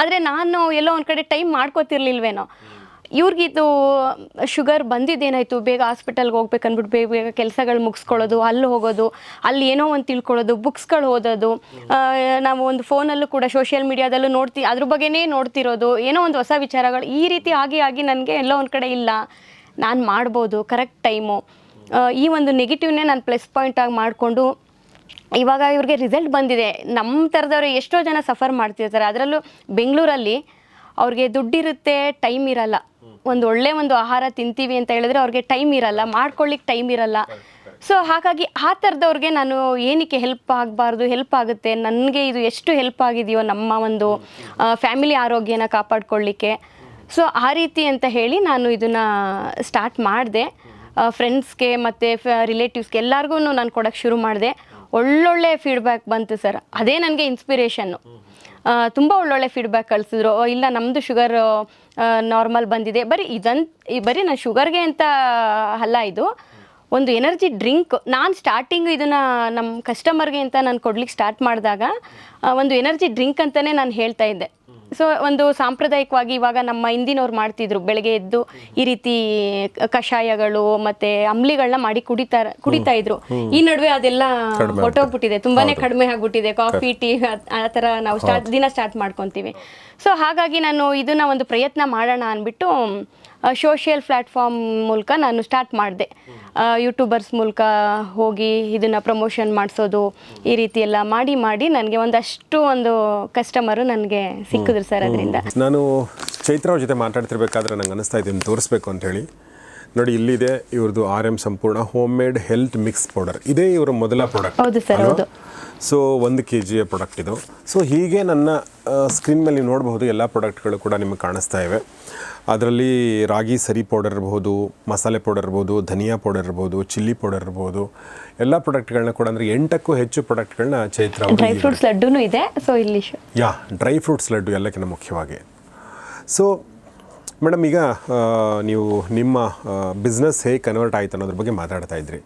ಆದ್ರೆ ನಾನು ಎಲ್ಲೋ ಒಂದ್ ಕಡೆ ಟೈಮ್ ಮಾಡ್ಕೋತಿರ್ಲಿಲ್ವೇನೋ. ಇವ್ರಿಗಿದು, ಶುಗರ್ ಬಂದಿದ್ದೇನಾಯಿತು ಬೇಗ ಹಾಸ್ಪಿಟಲ್ಗೆ ಹೋಗ್ಬೇಕು ಅಂದ್ಬಿಟ್ಟು ಬೇಗ ಬೇಗ ಕೆಲಸಗಳು ಮುಗಿಸ್ಕೊಳ್ಳೋದು, ಅಲ್ಲಿ ಹೋಗೋದು, ಅಲ್ಲಿ ಏನೋ ಒಂದು ತಿಳ್ಕೊಳ್ಳೋದು ಬುಕ್ಸ್ಗಳು ಓದೋದು ನಾವು ಒಂದು ಫೋನಲ್ಲೂ ಕೂಡ ಸೋಷಿಯಲ್ ಮೀಡಿಯಾದಲ್ಲೂ ನೋಡ್ತಿ, ಅದ್ರ ಬಗ್ಗೆನೇ ನೋಡ್ತಿರೋದು, ಏನೋ ಒಂದು ಹೊಸ ವಿಚಾರಗಳು ಈ ರೀತಿ ಆಗಿ ಆಗಿ ನನಗೆ ಎಲ್ಲೋ ಒಂದು ಕಡೆ ಇಲ್ಲ. ನಾನು ಮಾಡ್ಬೋದು ಕರೆಕ್ಟ್ ಟೈಮು ಈ ಒಂದು ನೆಗೆಟಿವ್ನೇ ನಾನು ಪ್ಲಸ್ ಪಾಯಿಂಟ್ ಆಗಿ ಮಾಡಿಕೊಂಡು, ಇವಾಗ ಇವ್ರಿಗೆ ರಿಸಲ್ಟ್ ಬಂದಿದೆ. ನಮ್ಮ ಥರದವ್ರು ಎಷ್ಟೋ ಜನ ಸಫರ್ ಮಾಡ್ತಿರ್ತಾರೆ. ಅದರಲ್ಲೂ ಬೆಂಗಳೂರಲ್ಲಿ ಅವ್ರಿಗೆ ದುಡ್ಡಿರುತ್ತೆ ಟೈಮ್ ಇರಲ್ಲ. ಒಂದು ಒಳ್ಳೆ ಒಂದು ಆಹಾರ ತಿಂತೀವಿ ಅಂತ ಹೇಳಿದ್ರೆ ಅವ್ರಿಗೆ ಟೈಮ್ ಇರಲ್ಲ ಮಾಡ್ಕೊಳ್ಳಿಕ್ಕೆ ಟೈಮ್ ಇರಲ್ಲ. ಸೊ ಹಾಗಾಗಿ ಆ ಥರದವ್ರಿಗೆ ನಾನು ಏನಕ್ಕೆ ಹೆಲ್ಪ್ ಆಗಬಾರ್ದು ಹೆಲ್ಪ್ ಆಗುತ್ತೆ? ನನಗೆ ಇದು ಎಷ್ಟು ಹೆಲ್ಪ್ ಆಗಿದೆಯೋ ನಮ್ಮ ಒಂದು ಫ್ಯಾಮಿಲಿ ಆರೋಗ್ಯನ ಕಾಪಾಡ್ಕೊಳ್ಳಿಕ್ಕೆ. ಸೊ ಆ ರೀತಿ ಅಂತ ಹೇಳಿ ನಾನು ಇದನ್ನು ಸ್ಟಾರ್ಟ್ ಮಾಡಿದೆ. ಫ್ರೆಂಡ್ಸ್ಗೆ ಮತ್ತು ರಿಲೇಟಿವ್ಸ್ಗೆ ಎಲ್ಲರಿಗೂ ನಾನು ಕೊಡೋಕ್ಕೆ ಶುರು ಮಾಡಿದೆ. ಒಳ್ಳೊಳ್ಳೆ ಫೀಡ್ಬ್ಯಾಕ್ ಬಂತು ಸರ್. ಅದೇ ನನಗೆ ಇನ್ಸ್ಪಿರೇಷನ್ನು ತುಂಬ ಒಳ್ಳೊಳ್ಳೆ ಫೀಡ್ಬ್ಯಾಕ್ ಕಳಿಸಿದ್ರು. "ಓ, ಇಲ್ಲ ನಮ್ಮದು ಶುಗರ್ ನಾರ್ಮಲ್ ಬಂದಿದೆ. ಬರೀ ಇದನ್ ಬರೀ ನಾನು ಶುಗರ್ಗೆ ಅಂತ ಅಲ್ಲ ಇದು. ಒಂದು ಎನರ್ಜಿ ಡ್ರಿಂಕ್ ನಾನು ಸ್ಟಾರ್ಟಿಂಗ್ ಇದನ್ನು ನಮ್ಮ ಕಸ್ಟಮರ್ಗೆ ಅಂತ ನಾನು ಕೊಡ್ಲಿಕ್ಕೆ ಸ್ಟಾರ್ಟ್ ಮಾಡಿದಾಗ ಒಂದು ಎನರ್ಜಿ ಡ್ರಿಂಕ್ ಅಂತಲೇ ನಾನು ಹೇಳ್ತಾ ಇದ್ದೆ. ಸೊ ಒಂದು ಸಾಂಪ್ರದಾಯಿಕವಾಗಿ ಇವಾಗ ನಮ್ಮ ಹಿಂದಿನವ್ರು ಮಾಡ್ತಿದ್ರು. ಬೆಳಗ್ಗೆ ಎದ್ದು ಈ ರೀತಿ ಕಷಾಯಗಳು ಮತ್ತೆ ಅಂಬ್ಲಿಗಳನ್ನ ಮಾಡಿ ಕುಡಿತಾ ಕುಡಿತಾ ಇದ್ರು. ಈ ನಡುವೆ ಅದೆಲ್ಲ ಹೊಟ್ಟೋಗ್ಬಿಟ್ಟಿದೆ ತುಂಬಾನೇ ಕಡಿಮೆ ಆಗ್ಬಿಟ್ಟಿದೆ. ಕಾಫಿ ಟೀ ಆ ತರ ನಾವು ಸ್ಟಾರ್ಟ್ ದಿನ ಸ್ಟಾರ್ಟ್ ಮಾಡ್ಕೊತೀವಿ. ಸೊ ಹಾಗಾಗಿ ನಾನು ಇದನ್ನ ಒಂದು ಪ್ರಯತ್ನ ಮಾಡೋಣ ಅಂದ್ಬಿಟ್ಟು ಸೋಷಿಯಲ್ ಪ್ಲ್ಯಾಟ್ಫಾರ್ಮ್ ಮೂಲಕ ನಾನು ಸ್ಟಾರ್ಟ್ ಮಾಡಿದೆ. ಯೂಟ್ಯೂಬರ್ಸ್ ಮೂಲಕ ಹೋಗಿ ಇದನ್ನು ಪ್ರಮೋಷನ್ ಮಾಡಿಸೋದು ಈ ರೀತಿ ಎಲ್ಲ ಮಾಡಿ ಮಾಡಿ ನನಗೆ ಒಂದಷ್ಟು ಒಂದು ಕಸ್ಟಮರು ನನಗೆ ಸಿಕ್ಕಿದ್ರು ಸರ್ ಅದರಿಂದ. ನಾನು ಚೈತ್ರ ಅವ್ರ ಜೊತೆ ಮಾತಾಡ್ತಿರ್ಬೇಕಾದ್ರೆ ನಂಗೆ ಅನಿಸ್ತಾ ಇದೆ ತೋರಿಸ್ಬೇಕು ಅಂತೇಳಿ ನೋಡಿ ಇಲ್ಲಿದೆ ಇವ್ರದ್ದು ಆರ್ ಎಂ ಸಂಪೂರ್ಣ home made health mix powder ಇದೇ ಇವರ ಮೊದಲ ಪ್ರಾಡಕ್ಟ್ ಹೌದು ಸರ್ ಹೌದು. ಸೊ ಒಂದು ಕೆ ಜಿಯ ಪ್ರಾಡಕ್ಟ್ ಇದು. ಸೊ ಹೀಗೆ ನನ್ನ ಸ್ಕ್ರೀನ್ ಮೇಲೆ ನೋಡಬಹುದು ಎಲ್ಲ ಪ್ರಾಡಕ್ಟ್ಗಳು ಕೂಡ ನಿಮಗೆ ಕಾಣಿಸ್ತಾ ಇವೆ. ಅದರಲ್ಲಿ ರಾಗಿ ಸರಿ ಪೌಡರ್ ಇರ್ಬೋದು ಮಸಾಲೆ ಪೌಡರ್ ಇರ್ಬೋದು ಧನಿಯಾ ಪೌಡರ್ ಇರ್ಬೋದು ಚಿಲ್ಲಿ ಪೌಡರ್ ಇರ್ಬೋದು ಎಲ್ಲ ಪ್ರಾಡಕ್ಟ್ಗಳನ್ನ ಕೂಡ ಅಂದರೆ ಎಂಟಕ್ಕೂ ಹೆಚ್ಚು ಪ್ರಾಡಕ್ಟ್ಗಳನ್ನ ಚೈತ್ರ ಡ್ರೈ ಫ್ರೂಟ್ಸ್ ಲಡ್ಡು ಇದೆ ಸೊ ಇಲ್ಲಿ ಯಾ ಡ್ರೈ ಫ್ರೂಟ್ಸ್ ಲಡ್ಡು ಎಲ್ಲಕ್ಕಿಂತ ಮುಖ್ಯವಾಗಿ. ಸೊ ಮೇಡಮ್ ಈಗ ನೀವು ನಿಮ್ಮ ಬಿಸ್ನೆಸ್ ಹೇಗೆ ಕನ್ವರ್ಟ್ ಆಯಿತು ಅನ್ನೋದ್ರ ಬಗ್ಗೆ ಮಾತಾಡ್ತಾ ಇದ್ರಿ.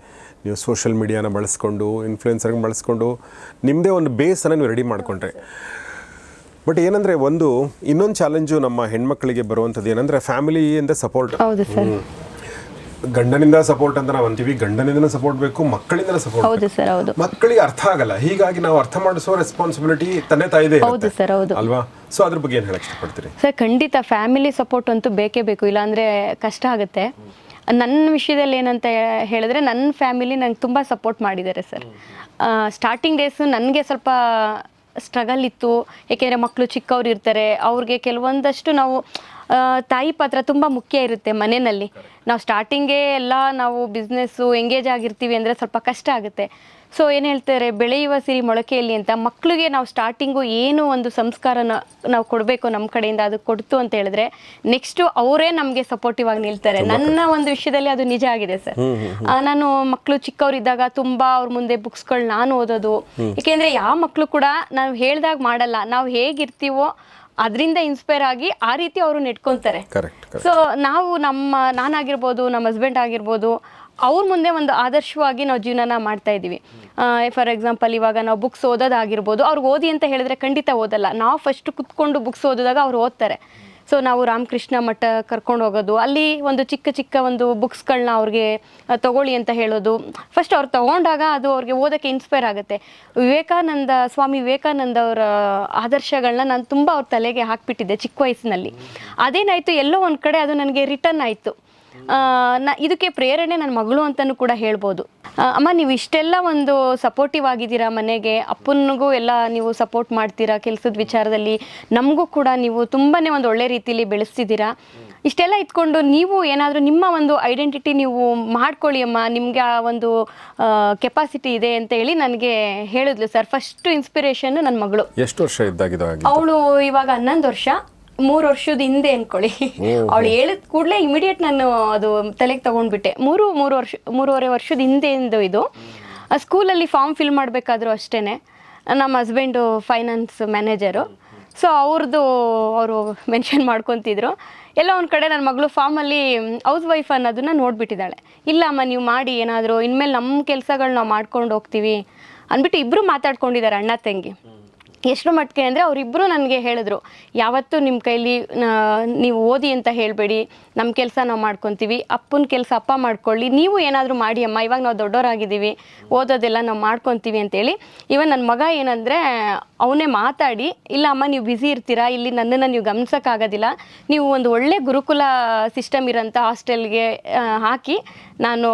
ನೀವು ಸೋಷಿಯಲ್ ಮೀಡಿಯಾನ ಬಳಸ್ಕೊಂಡು ಇನ್ಫ್ಲುಯೆನ್ಸರ್ನ ಬಳಸ್ಕೊಂಡು ನಿಮ್ಮದೇ ಒಂದು ಬೇಸನ್ನು ನೀವು ರೆಡಿ ಮಾಡಿಕೊಂಡ್ರೆ. ಬಟ್ ಏನಂದರೆ ಒಂದು ಇನ್ನೊಂದು ಚಾಲೆಂಜು ನಮ್ಮ ಹೆಣ್ಮಕ್ಳಿಗೆ ಬರುವಂಥದ್ದು ಏನಂದರೆ ಫ್ಯಾಮಿಲಿಯಿಂದ ಸಪೋರ್ಟ್ ಹೌದು ಸರ್. ಗಂಡನಿಂದ ಸಪೋರ್ಟ್ ಅಂತ ನಾವು ಅಂತೀವಿ ಗಂಡನಿಂದ ಸಪೋರ್ಟ್ ಬೇಕು ಮಕ್ಕಳಿಂದ ಸಪೋರ್ಟ್ ಹೌದು ಸರ್ ಹೌದು. ಮಕ್ಕಳಿಗೆ ಅರ್ಥ ಆಗಲ್ಲ ಹೀಗಾಗಿ ನಾವು ಅರ್ಥ ಮಾಡಿಸೋ ರೆಸ್ಪಾನ್ಸಿಬಿಲಿಟಿ ತಂದೆ ತಾಯಿದೆ ಹೌದು ಸರ್ ಹೌದು. ಅಲ್ವಾ? ಸೊ ಅದ್ರ ಬಗ್ಗೆ ಏನು ಹೇಳಕ್ ಇಷ್ಟಪಡ್ತೀರಿ? ಸರ್ ಖಂಡಿತ ಫ್ಯಾಮಿಲಿ ಸಪೋರ್ಟ್ ಅಂತೂ ಬೇಕೇ ಬೇಕು ಇಲ್ಲಾಂದರೆ ಕಷ್ಟ ಆಗುತ್ತೆ. ನನ್ನ ವಿಷಯದಲ್ಲಿ ಏನಂತ ಹೇಳಿದ್ರೆ ನನ್ನ ಫ್ಯಾಮಿಲಿ ನಂಗೆ ತುಂಬ ಸಪೋರ್ಟ್ ಮಾಡಿದ್ದಾರೆ ಸರ್. ಸ್ಟಾರ್ಟಿಂಗ್ ಡೇಸು ನನಗೆ ಸ್ವಲ್ಪ ಸ್ಟ್ರಗಲ್ ಇತ್ತು. ಏಕೆಂದರೆ ಮಕ್ಕಳು ಚಿಕ್ಕವ್ರು ಇರ್ತಾರೆ. ಅವ್ರಿಗೆ ಕೆಲವೊಂದಷ್ಟು ನಾವು ತಾಯಿ ಪಾತ್ರ ತುಂಬ ಮುಖ್ಯ ಇರುತ್ತೆ ಮನೆಯಲ್ಲಿ. ನಾವು ಸ್ಟಾರ್ಟಿಂಗೇ ಎಲ್ಲ ನಾವು ಬಿಸ್ನೆಸ್ಸು ಎಂಗೇಜ್ ಆಗಿರ್ತೀವಿ ಅಂದರೆ ಸ್ವಲ್ಪ ಕಷ್ಟ ಆಗುತ್ತೆ. ಸೊ ಏನು ಹೇಳ್ತಾರೆ ಬೆಳೆಯುವ ಸಿರಿ ಮೊಳಕೆಯಲ್ಲಿ ಅಂತ ಮಕ್ಕಳಿಗೆ ನಾವು ಸ್ಟಾರ್ಟಿಂಗು ಏನು ಒಂದು ಸಂಸ್ಕಾರನ ನಾವು ಕೊಡಬೇಕು ನಮ್ಮ ಕಡೆಯಿಂದ ಅದು ಕೊಡ್ತು ಅಂತ ಹೇಳಿದ್ರೆ ನೆಕ್ಸ್ಟು ಅವರೇ ನಮಗೆ ಸಪೋರ್ಟಿವ್ ಆಗಿ ನಿಲ್ತಾರೆ. ನನ್ನ ಒಂದು ವಿಷಯದಲ್ಲಿ ಅದು ನಿಜ ಆಗಿದೆ ಸರ್. ನಾನು ಮಕ್ಕಳು ಚಿಕ್ಕವರಿದ್ದಾಗ ತುಂಬ ಅವ್ರ ಮುಂದೆ ಬುಕ್ಸ್ಗಳು ನಾನು ಓದೋದು. ಏಕೆಂದರೆ ಯಾವ ಮಕ್ಕಳು ಕೂಡ ನಾವು ಹೇಳ್ದಾಗ ಮಾಡಲ್ಲ. ನಾವು ಹೇಗಿರ್ತೀವೋ ಅದರಿಂದ ಇನ್ಸ್ಪೈರ್ ಆಗಿ ಆ ರೀತಿ ಅವರು ನೆಟ್ಕೊಂತಾರೆ ಸೊ ನಾವು ನಮ್ಮ ನಾನಾಗಿರ್ಬೋದು ನಮ್ಮ ಹಸ್ಬೆಂಡ್ ಆಗಿರ್ಬೋದು ಅವ್ರ ಮುಂದೆ ಒಂದು ಆದರ್ಶವಾಗಿ ನಾವು ಜೀವನನ ಮಾಡ್ತಾ ಇದ್ದೀವಿ. ಫಾರ್ ಎಕ್ಸಾಂಪಲ್ ಇವಾಗ ನಾವು ಬುಕ್ಸ್ ಓದೋದಾಗಿರ್ಬೋದು ಅವ್ರಿಗೆ ಓದಿ ಅಂತ ಹೇಳಿದ್ರೆ ಖಂಡಿತ ಓದಲ್ಲ. ನಾವು ಫಸ್ಟ್ ಕುತ್ಕೊಂಡು ಬುಕ್ಸ್ ಓದಿದಾಗ ಅವ್ರು ಓದ್ತಾರೆ. ಸೊ ನಾವು ರಾಮಕೃಷ್ಣ ಮಠ ಕರ್ಕೊಂಡು ಹೋಗೋದು, ಅಲ್ಲಿ ಒಂದು ಚಿಕ್ಕ ಚಿಕ್ಕ ಒಂದು ಬುಕ್ಸ್ಗಳನ್ನ ಅವ್ರಿಗೆ ತಗೊಳ್ಳಿ ಅಂತ ಹೇಳೋದು. ಫಸ್ಟ್ ಅವ್ರು ತಗೊಂಡಾಗ ಅದು ಅವ್ರಿಗೆ ಓದೋಕ್ಕೆ ಇನ್ಸ್ಪೈರ್ ಆಗುತ್ತೆ. ವಿವೇಕಾನಂದ, ಸ್ವಾಮಿ ವಿವೇಕಾನಂದ ಅವರ ಆದರ್ಶಗಳನ್ನ ನಾನು ತುಂಬ ಅವ್ರ ತಲೆಗೆ ಹಾಕಿಬಿಟ್ಟಿದ್ದೆ ಚಿಕ್ಕ ವಯಸ್ಸಿನಲ್ಲಿ. ಅದೇನಾಯಿತು, ಎಲ್ಲೋ ಒಂದು ಕಡೆ ಅದು ನನಗೆ ರಿಟರ್ನ್ ಆಯಿತು. ನ ಇದಕ್ಕೆ ಪ್ರೇರಣೆ ನನ್ನ ಮಗಳು ಅಂತಲೂ ಕೂಡ ಹೇಳ್ಬೋದು. ಅಮ್ಮ ನೀವು ಇಷ್ಟೆಲ್ಲ ಒಂದು ಸಪೋರ್ಟಿವ್ ಆಗಿದ್ದೀರಾ ಮನೆಗೆ ಅಪ್ಪನಿಗೂ ಎಲ್ಲ ನೀವು ಸಪೋರ್ಟ್ ಮಾಡ್ತೀರಾ ಕೆಲಸದ ವಿಚಾರದಲ್ಲಿ ನಮಗೂ ಕೂಡ ನೀವು ತುಂಬಾ ಒಂದು ಒಳ್ಳೆ ರೀತಿಯಲ್ಲಿ ಬೆಳೆಸ್ತಿದ್ದೀರಾ. ಇಷ್ಟೆಲ್ಲ ಇಟ್ಕೊಂಡು ನೀವು ಏನಾದರೂ ನಿಮ್ಮ ಒಂದು ಐಡೆಂಟಿಟಿ ನೀವು ಮಾಡ್ಕೊಳ್ಳಿ ಅಮ್ಮ ನಿಮಗೆ ಆ ಒಂದು ಕೆಪಾಸಿಟಿ ಇದೆ ಅಂತ ಹೇಳಿ ನನಗೆ ಹೇಳಿದ್ಲು ಸರ್. ಫಸ್ಟ್ ಇನ್ಸ್ಪಿರೇಷನ್ ನನ್ನ ಮಗಳು. ಎಷ್ಟು ವರ್ಷ ಇದ್ದಾಗಿದ್ದು ಅವಳು ಇವಾಗ ಹನ್ನೊಂದು ವರ್ಷ. ಮೂರು ವರ್ಷದ ಹಿಂದೆ ಅನ್ಕೊಳ್ಳಿ. ಅವಳು ಹೇಳಿದ ಕೂಡಲೇ ಇಮಿಡಿಯೇಟ್ ನಾನು ಅದು ತಲೆಗೆ ತಗೊಂಡ್ಬಿಟ್ಟೆ. ಮೂರು ಮೂರು ವರ್ಷ ಮೂರುವರೆ ವರ್ಷದ ಹಿಂದೆಯಿಂದ ಇದು. ಸ್ಕೂಲಲ್ಲಿ ಫಾರ್ಮ್ ಫಿಲ್ ಮಾಡಬೇಕಾದ್ರೂ ಅಷ್ಟೇ ನಮ್ಮ ಹಸ್ಬೆಂಡು ಫೈನಾನ್ಸ್ ಮ್ಯಾನೇಜರು ಸೊ ಅವ್ರದ್ದು ಅವರು ಮೆನ್ಷನ್ ಮಾಡ್ಕೊತಿದ್ರು. ಎಲ್ಲ ಒಂದು ಕಡೆ ನನ್ನ ಮಗಳು ಫಾರ್ಮಲ್ಲಿ ಹೌಸ್ ವೈಫ್ ಅನ್ನೋದನ್ನ ನೋಡ್ಬಿಟ್ಟಿದ್ದಾಳೆ. ಇಲ್ಲ ಅಮ್ಮ ನೀವು ಮಾಡಿ ಏನಾದರೂ ಇನ್ಮೇಲೆ ನಮ್ಮ ಕೆಲಸಗಳು ನಾವು ಮಾಡ್ಕೊಂಡು ಹೋಗ್ತೀವಿ. ಅಂದ್ಬಿಟ್ಟು ಇಬ್ಬರು ಮಾತಾಡ್ಕೊಂಡಿದ್ದಾರೆ ಅಣ್ಣ ತಂಗಿ. ಎಷ್ಟು ಮಟ್ಟಿಗೆ ಅಂದರೆ ಅವರಿಬ್ಬರು ನನಗೆ ಹೇಳಿದ್ರು, ಯಾವತ್ತೂ ನಿಮ್ಮ ಕೈಲಿ ನೀವು ಓದಿ ಅಂತ ಹೇಳಬೇಡಿ ನಮ್ಮ ಕೆಲಸ ನಾವು ಮಾಡ್ಕೊತೀವಿ, ಅಪ್ಪನ ಕೆಲಸ ಅಪ್ಪ ಮಾಡ್ಕೊಳ್ಳಿ, ನೀವು ಏನಾದರೂ ಮಾಡಿ ಅಮ್ಮ, ಇವಾಗ ನಾವು ದೊಡ್ಡವರಾಗಿದ್ದೀವಿ ಓದೋದೆಲ್ಲ ನಾವು ಮಾಡ್ಕೊತೀವಿ ಅಂತೇಳಿ ಇವನ್ ನನ್ನ ಮಗ ಏನಂದರೆ, ಅವನೇ ಮಾತಾಡಿ, ಇಲ್ಲ ಅಮ್ಮ, ನೀವು ಬ್ಯುಸಿ ಇರ್ತೀರಾ, ಇಲ್ಲಿ ನನ್ನನ್ನು ನೀವು ಗಮನಿಸೋಕ್ಕಾಗೋದಿಲ್ಲ ನೀವು ಒಂದು ಒಳ್ಳೆ ಗುರುಕುಲ ಸಿಸ್ಟಮ್ ಇರೋಂಥ ಹಾಸ್ಟೆಲ್ಗೆ ಹಾಕಿ, ನಾನು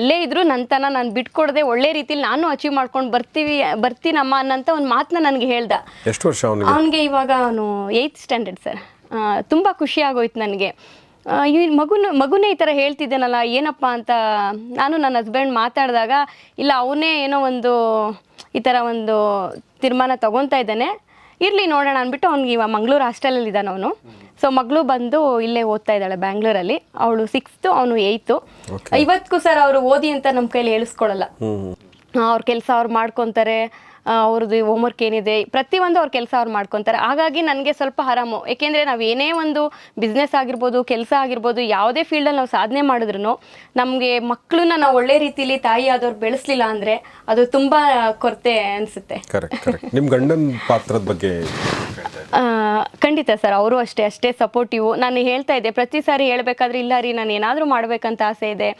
ಎಲ್ಲೇ ಇದ್ದರೂ ನಂತನ ನಾನು ಬಿಟ್ಕೊಡದೆ, ಒಳ್ಳೆ ರೀತಿಲಿ ನಾನು ಅಚೀವ್ ಮಾಡ್ಕೊಂಡು ಬರ್ತೀವಿ, ಬರ್ತೀನಮ್ಮ ಅನ್ನೋಂಥ ಒಂದು ಮಾತನ್ನ ನನಗೆ ಹೇಳ್ದ ಎಷ್ಟು ವರ್ಷ ಅವನಿಗೆ? ಅವನಿಗೆ ಇವಾಗ ಅವನು ಏಯ್ತ್ ಸ್ಟ್ಯಾಂಡರ್ಡ್ ಸರ್ ತುಂಬಾ ಖುಷಿ ಆಗೋಯ್ತು ನನಗೆ. ಈ ಮಗುನ ಮಗುನೇ ಈ ಥರ ಹೇಳ್ತಿದ್ದೇನಲ್ಲ ಏನಪ್ಪ ಅಂತ ನಾನು ನನ್ನ ಹಸ್ಬೆಂಡ್ ಮಾತಾಡಿದಾಗ ಇಲ್ಲ ಅವನೇ ಏನೋ ಒಂದು ಈ ಥರ ಒಂದು ತೀರ್ಮಾನ ತೊಗೊತಾ ಇದ್ದಾನೆ. ಇರಲಿ ನೋಡೋಣ ಅಂದ್ಬಿಟ್ಟು ಅವ್ನಿಗೆ ಇವಾಗ ಮಂಗಳೂರು ಹಾಸ್ಟೆಲಲ್ಲಿ ಇದ್ದಾನೆ ಅವನು. ಸೊ ಮಗಳು ಬಂದು ಇಲ್ಲೇ ಓದ್ತಾ ಇದ್ದಾಳೆ ಬ್ಯಾಂಗ್ಳೂರಲ್ಲಿ. ಅವಳು ಸಿಕ್ಸ್ತು ಅವನು ಏಯ್ತು ಇವತ್ತಿಗೂ ಸರ್ ಅವರು ಓದಿ ಅಂತ ನಮ್ಮ ಕೈಲಿ ಹೇಳಿಸ್ಕೊಳಲ್ಲ. ಅವ್ರ ಕೆಲಸ ಅವ್ರು ಮಾಡ್ಕೊತಾರೆ. ಅವ್ರದ್ದು ಹೋಮ್ವರ್ಕ್ ಏನಿದೆ ಪ್ರತಿಯೊಂದು ಅವ್ರ ಕೆಲಸ ಅವ್ರು ಮಾಡ್ಕೊತಾರೆ. ಹಾಗಾಗಿ ನನಗೆ ಸ್ವಲ್ಪ ಆರಾಮು. ಏಕೆಂದರೆ ನಾವು ಏನೇ ಒಂದು ಬಿಸ್ನೆಸ್ ಆಗಿರ್ಬೋದು ಕೆಲಸ ಆಗಿರ್ಬೋದು ಯಾವುದೇ ಫೀಲ್ಡಲ್ಲಿ ನಾವು ಸಾಧನೆ ಮಾಡಿದ್ರು ನಮಗೆ ಮಕ್ಕಳನ್ನ ನಾವು ಒಳ್ಳೆ ರೀತಿಲಿ ತಾಯಿ ಆದವ್ರು ಬೆಳೆಸಲಿಲ್ಲ ಅಂದರೆ ಅದು ತುಂಬ ಕೊರತೆ ಅನಿಸುತ್ತೆ. ನಿಮ್ಮ ಗಂಡನ ಪಾತ್ರದ ಬಗ್ಗೆ ಖಂಡಿತ ಸರ್. ಅವರು ಅಷ್ಟೇ ಅಷ್ಟೇ ಸಪೋರ್ಟಿವ್ ನಾನು ಹೇಳ್ತಾ ಇದ್ದೆ ಪ್ರತಿ ಸಾರಿ ಹೇಳಬೇಕಾದ್ರೆ ಇಲ್ಲ ರೀ ನಾನು ಏನಾದರೂ ಮಾಡಬೇಕಂತ ಆಸೆ ಇದೆ.